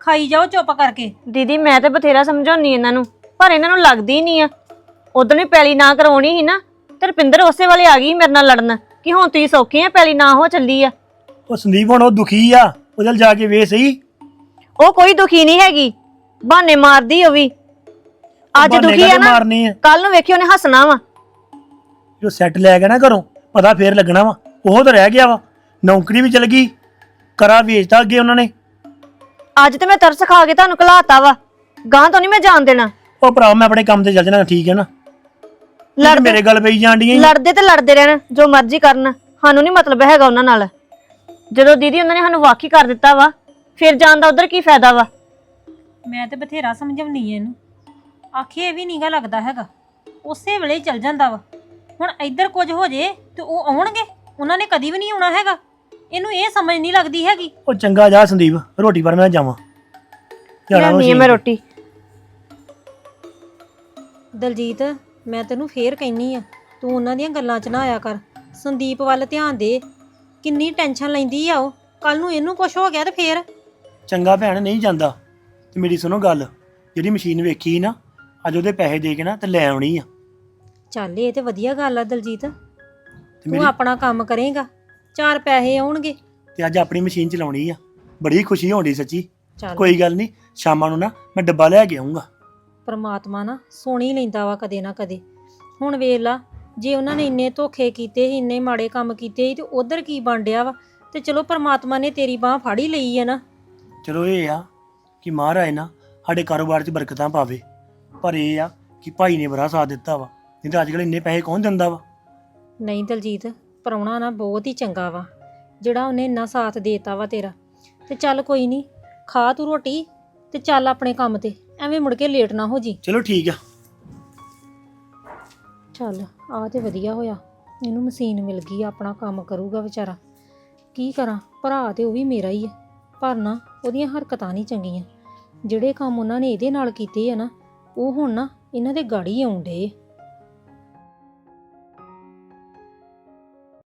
ਖਾਈ ਜਾਓ ਚੁੱਪ ਕਰਕੇ। ਦੀਦੀ ਮੈਂ ਤੇ ਬਥੇਰਾ ਸਮਝਾਉਣੀ ਇਹਨਾਂ ਨੂੰ ਪਰ ਇਹਨਾਂ ਨੂੰ ਲੱਗਦੀ ਨਹੀਂ ਆ। ਉਦੋਂ ਵੀ ਪੈਲੀ ਨਾ ਕਰਵਾਉਣੀ ਸੀ ਨਾ ਤੇ ਰੁਪਿੰਦਰ ਉਸੇ ਵਾਲੇ ਆ ਗਈ ਮੇਰੇ ਨਾਲ ਲੜਨ ਕਿ ਹੁਣ ਤੁਸੀਂ ਸੌਖੇ ਆ ਪੈਲੀ ਨਾ ਹੋ ਚੱਲੀ ਆ। ਉਹ ਸੰਦੀਪ ਹੁਣ ਉਹ ਦੁਖੀ ਆ ਨਾਲ ਜਾ ਕੇ ਵੇ ਸਹੀ। ਉਹ ਕੋਈ ਦੁਖੀ ਨਹੀਂ ਹੈਗੀ ਬਹਾਨੇ ਮਾਰਦੀ ਉਹ ਵੀ। ਅੱਜ ਬਹਾਨੇ ਦੁਖੀ ਆ ਕਾਹਦੇ ਨਾ ਮਾਰਨੇ ਆ? ਕੱਲ ਨੂੰ ਵੇਖਿਓ ਉਹਨੇ ਹੱਸਣਾ ਵਾ। ਜੋ ਸੈੱਟ ਲੈ ਗਿਆ ਨਾ ਘਰੋਂ ਪਤਾ ਫੇਰ ਲੱਗਣਾ ਵਾ ਉਹ ਤਾਂ ਰਹਿ ਗਿਆ ਵਾ ਨੌਕਰੀ ਵੀ ਚਲ ਗਈ ਕਰਾ ਵੇਚਤਾ ਅੱਗੇ ਉਹਨਾਂ ਨੇ। ਅੱਜ ਤੇ ਮੈਂ ਤਰਸ ਖਾ ਕੇ ਤੁਹਾਨੂੰ ਘਲਾਤਾ ਵਾ ਗਾਂ ਤੋਂ ਨਹੀਂ ਮੈਂ ਜਾਣ ਦੇਣਾ। ਉਹ ਭਰਾ ਮੈਂ ਆਪਣੇ ਕੰਮ ਤੇ ਚੱਲ ਜਾਣਾ ਠੀਕ ਹੈ ਨਾ? ਲੜਦੇ ਮੇਰੇ ਗੱਲ ਪਈ ਜਾਂਦੀਆਂ ਲੜਦੇ ਤੇ ਲੜਦੇ ਰਹਿਣ ਜੋ ਮਰਜ਼ੀ ਕਰਨ। ਸਾਨੂੰ ਨਹੀਂ ਮਤਲਬ ਹੈਗਾ ਉਹਨਾਂ ਨਾਲ। ਜਦੋਂ ਦੀਦੀ ਉਹਨਾਂ ਨੇ ਸਾਨੂੰ ਵਾਕੀ ਕਰ ਦਿੱਤਾ ਵਾ ਫਿਰ ਜਾਣ ਦਾ ਉਧਰ ਕੀ ਫਾਇਦਾ ਵਾ? ਮੈਂ ਤੇ ਬਥੇਰਾ ਸਮਝਾਉਣੀ ਐ ਇਹਨੂੰ। ਆਖੇ ਇਹ ਵੀ ਨਹੀਂਗਾ ਲੱਗਦਾ ਹੈਗਾ। ਉਸੇ ਵੇਲੇ ਹੀ ਚਲ ਜਾਂਦਾ ਵਾ। ਹੁਣ ਇੱਧਰ ਕੁਝ ਹੋ ਜੇ ਤੇ ਉਹ ਆਉਣਗੇ। ਉਹਨਾਂ ਨੇ ਕਦੀ ਵੀ ਨਹੀਂ ਆਉਣਾ ਹੈਗਾ। ਇਹਨੂੰ ਇਹ ਸਮਝ ਨਹੀਂ ਲੱਗਦੀ ਹੈਗੀ। ਉਹ ਚੰਗਾ ਜਾ ਸੰਦੀਪ ਰੋਟੀ ਪਰ ਮੈਂ ਜਾਵਾਂ। ਲਿਆਉਣੀ ਆ ਮੈਂ। ਰੋਟੀ? ਦਲਜੀਤ ਮੈਂ ਤੈਨੂੰ ਫੇਰ ਕਹਿਨੀ ਆ ਤੂੰ ਉਹਨਾਂ ਦੀਆਂ ਗੱਲਾਂ 'ਚ ਨਾ ਆਇਆ ਕਰ। ਸੰਦੀਪ ਵੱਲ ਧਿਆਨ ਦੇ ਕਿੰਨੀ ਟੈਨਸ਼ਨ ਲੈਂਦੀ ਆ ਉਹ। ਕੱਲ ਨੂੰ ਇਹਨੂੰ ਕੁਝ ਹੋ ਗਿਆ ਤੇ ਫੇਰ? ਚੰਗਾ ਭੈਣ ਨਹੀਂ ਜਾਂਦਾ। ਤੇ ਮੇਰੀ ਸੁਣੋ ਗੱਲ ਜਿਹੜੀ ਮਸ਼ੀਨ ਵੇਖੀ ਨਾ ਅੱਜ ਉਹਦੇ ਪੈਸੇ ਦੇ ਕੇ ਨਾ ਤੇ ਲੈ ਆਉਣੀ ਆ। ਚੱਲ ਇਹ ਤੇ ਵਧੀਆ ਗੱਲ ਆ ਦਲਜੀਤ। ਤੇ ਤੂੰ ਮੇਰੀ ਆਪਣਾ ਕੰਮ ਕਰੇਗਾ ਚਾਰ ਪੈਸੇ ਆਉਣਗੇ। ਤੇ ਅੱਜ ਆਪਣੀ ਮਸ਼ੀਨ ਚਲਾਉਣੀ ਆ। ਬੜੀ ਖੁਸ਼ੀ ਹੋਣੀ ਸੱਚੀ। ਚੱਲ। ਕੋਈ ਗੱਲ ਨਹੀਂ ਸ਼ਾਮਾਂ ਨੂੰ ਨਾ ਮੈਂ ਡੱਬਾ ਲੈ ਕੇ ਆਉਂਗਾ ਪਰਮਾਤਮਾ ਨਾ ਸੋਣੀ ਲੈਂਦਾ ਵਾ ਕਦੇ ਨਾ ਕਦੇ। ਹੁਣ ਵੇਖ ਲਾ ਜੇ ਉਹਨਾਂ ਨੇ ਇੰਨੇ ਧੋਖੇ ਕੀਤੇ ਸੀ ਇੰਨੇ ਮਾੜੇ ਕੰਮ ਕੀਤੇ ਸੀ ਤੇ ਉਧਰ ਕੀ ਬਣ ਡਿਆ ਵਾ? ਤੇ ਚਲੋ ਪਰਮਾਤਮਾ ਨੇ ਤੇਰੀ ਬਾਹ ਫੜ ਲਈ ਹੈ ਨਾ। ਚਲੋ ਇਹ ਆ ਕਿ ਮਹਾਰਾਜ ਨਾ ਸਾਡੇ ਕਾਰੋਬਾਰ 'ਚ ਬਰਕਤਾਂ ਪਾਵੇ। ਪਰ ਇਹ ਆ ਕਿ ਭਾਈ ਨੇ ਬੜਾ ਸਾਥ ਦਿੱਤਾ ਵਾ ਨਹੀਂ ਤਾਂ ਅੱਜ ਕੱਲ੍ਹ ਇੰਨੇ ਪੈਸੇ ਕੌਣ ਦਿੰਦਾ ਵਾ? ਨਹੀਂ ਦਲਜੀਤ ਪ੍ਰਾਹੁਣਾ ਨਾ ਬਹੁਤ ਹੀ ਚੰਗਾ ਵਾ ਜਿਹੜਾ ਉਹਨੇ ਇੰਨਾ ਸਾਥ ਦੇਤਾ ਵਾ ਤੇਰਾ। ਤੇ ਚੱਲ ਕੋਈ ਨਹੀਂ ਖਾ ਤੂੰ ਰੋਟੀ ਤੇ ਚੱਲ ਆਪਣੇ ਕੰਮ ਤੇ। ਐਵੇਂ ਮੁੜ ਕੇ ਲੇਟ ਨਾ ਹੋ ਜੀ। ਚਲੋ ਠੀਕ ਆ। ਚੱਲ ਆ ਤੇ ਵਧੀਆ ਹੋਇਆ। ਇਹਨੂੰ ਮਸ਼ੀਨ ਮਿਲ ਗਈ ਆਪਣਾ ਕੰਮ ਕਰੂਗਾ ਵਿਚਾਰਾ। ਕੀ ਕਰਾਂ? ਭਰਾ ਤੇ ਉਹ ਵੀ ਮੇਰਾ ਹੀ ਹੈ ਪਰ ਨਾ ਉਹਦੀਆਂ ਹਰਕਤਾਂ ਨਹੀਂ ਚੰਗੀਆਂ। ਜਿਹੜੇ ਕੰਮ ਉਹਨਾਂ ਨੇ ਇਹਦੇ ਨਾਲ ਕੀਤੇ ਆ ਨਾ ਉਹ ਹੁਣ ਨਾ ਇਹਨਾਂ ਦੇ ਗਾੜੀ ਆਉਂਦੇ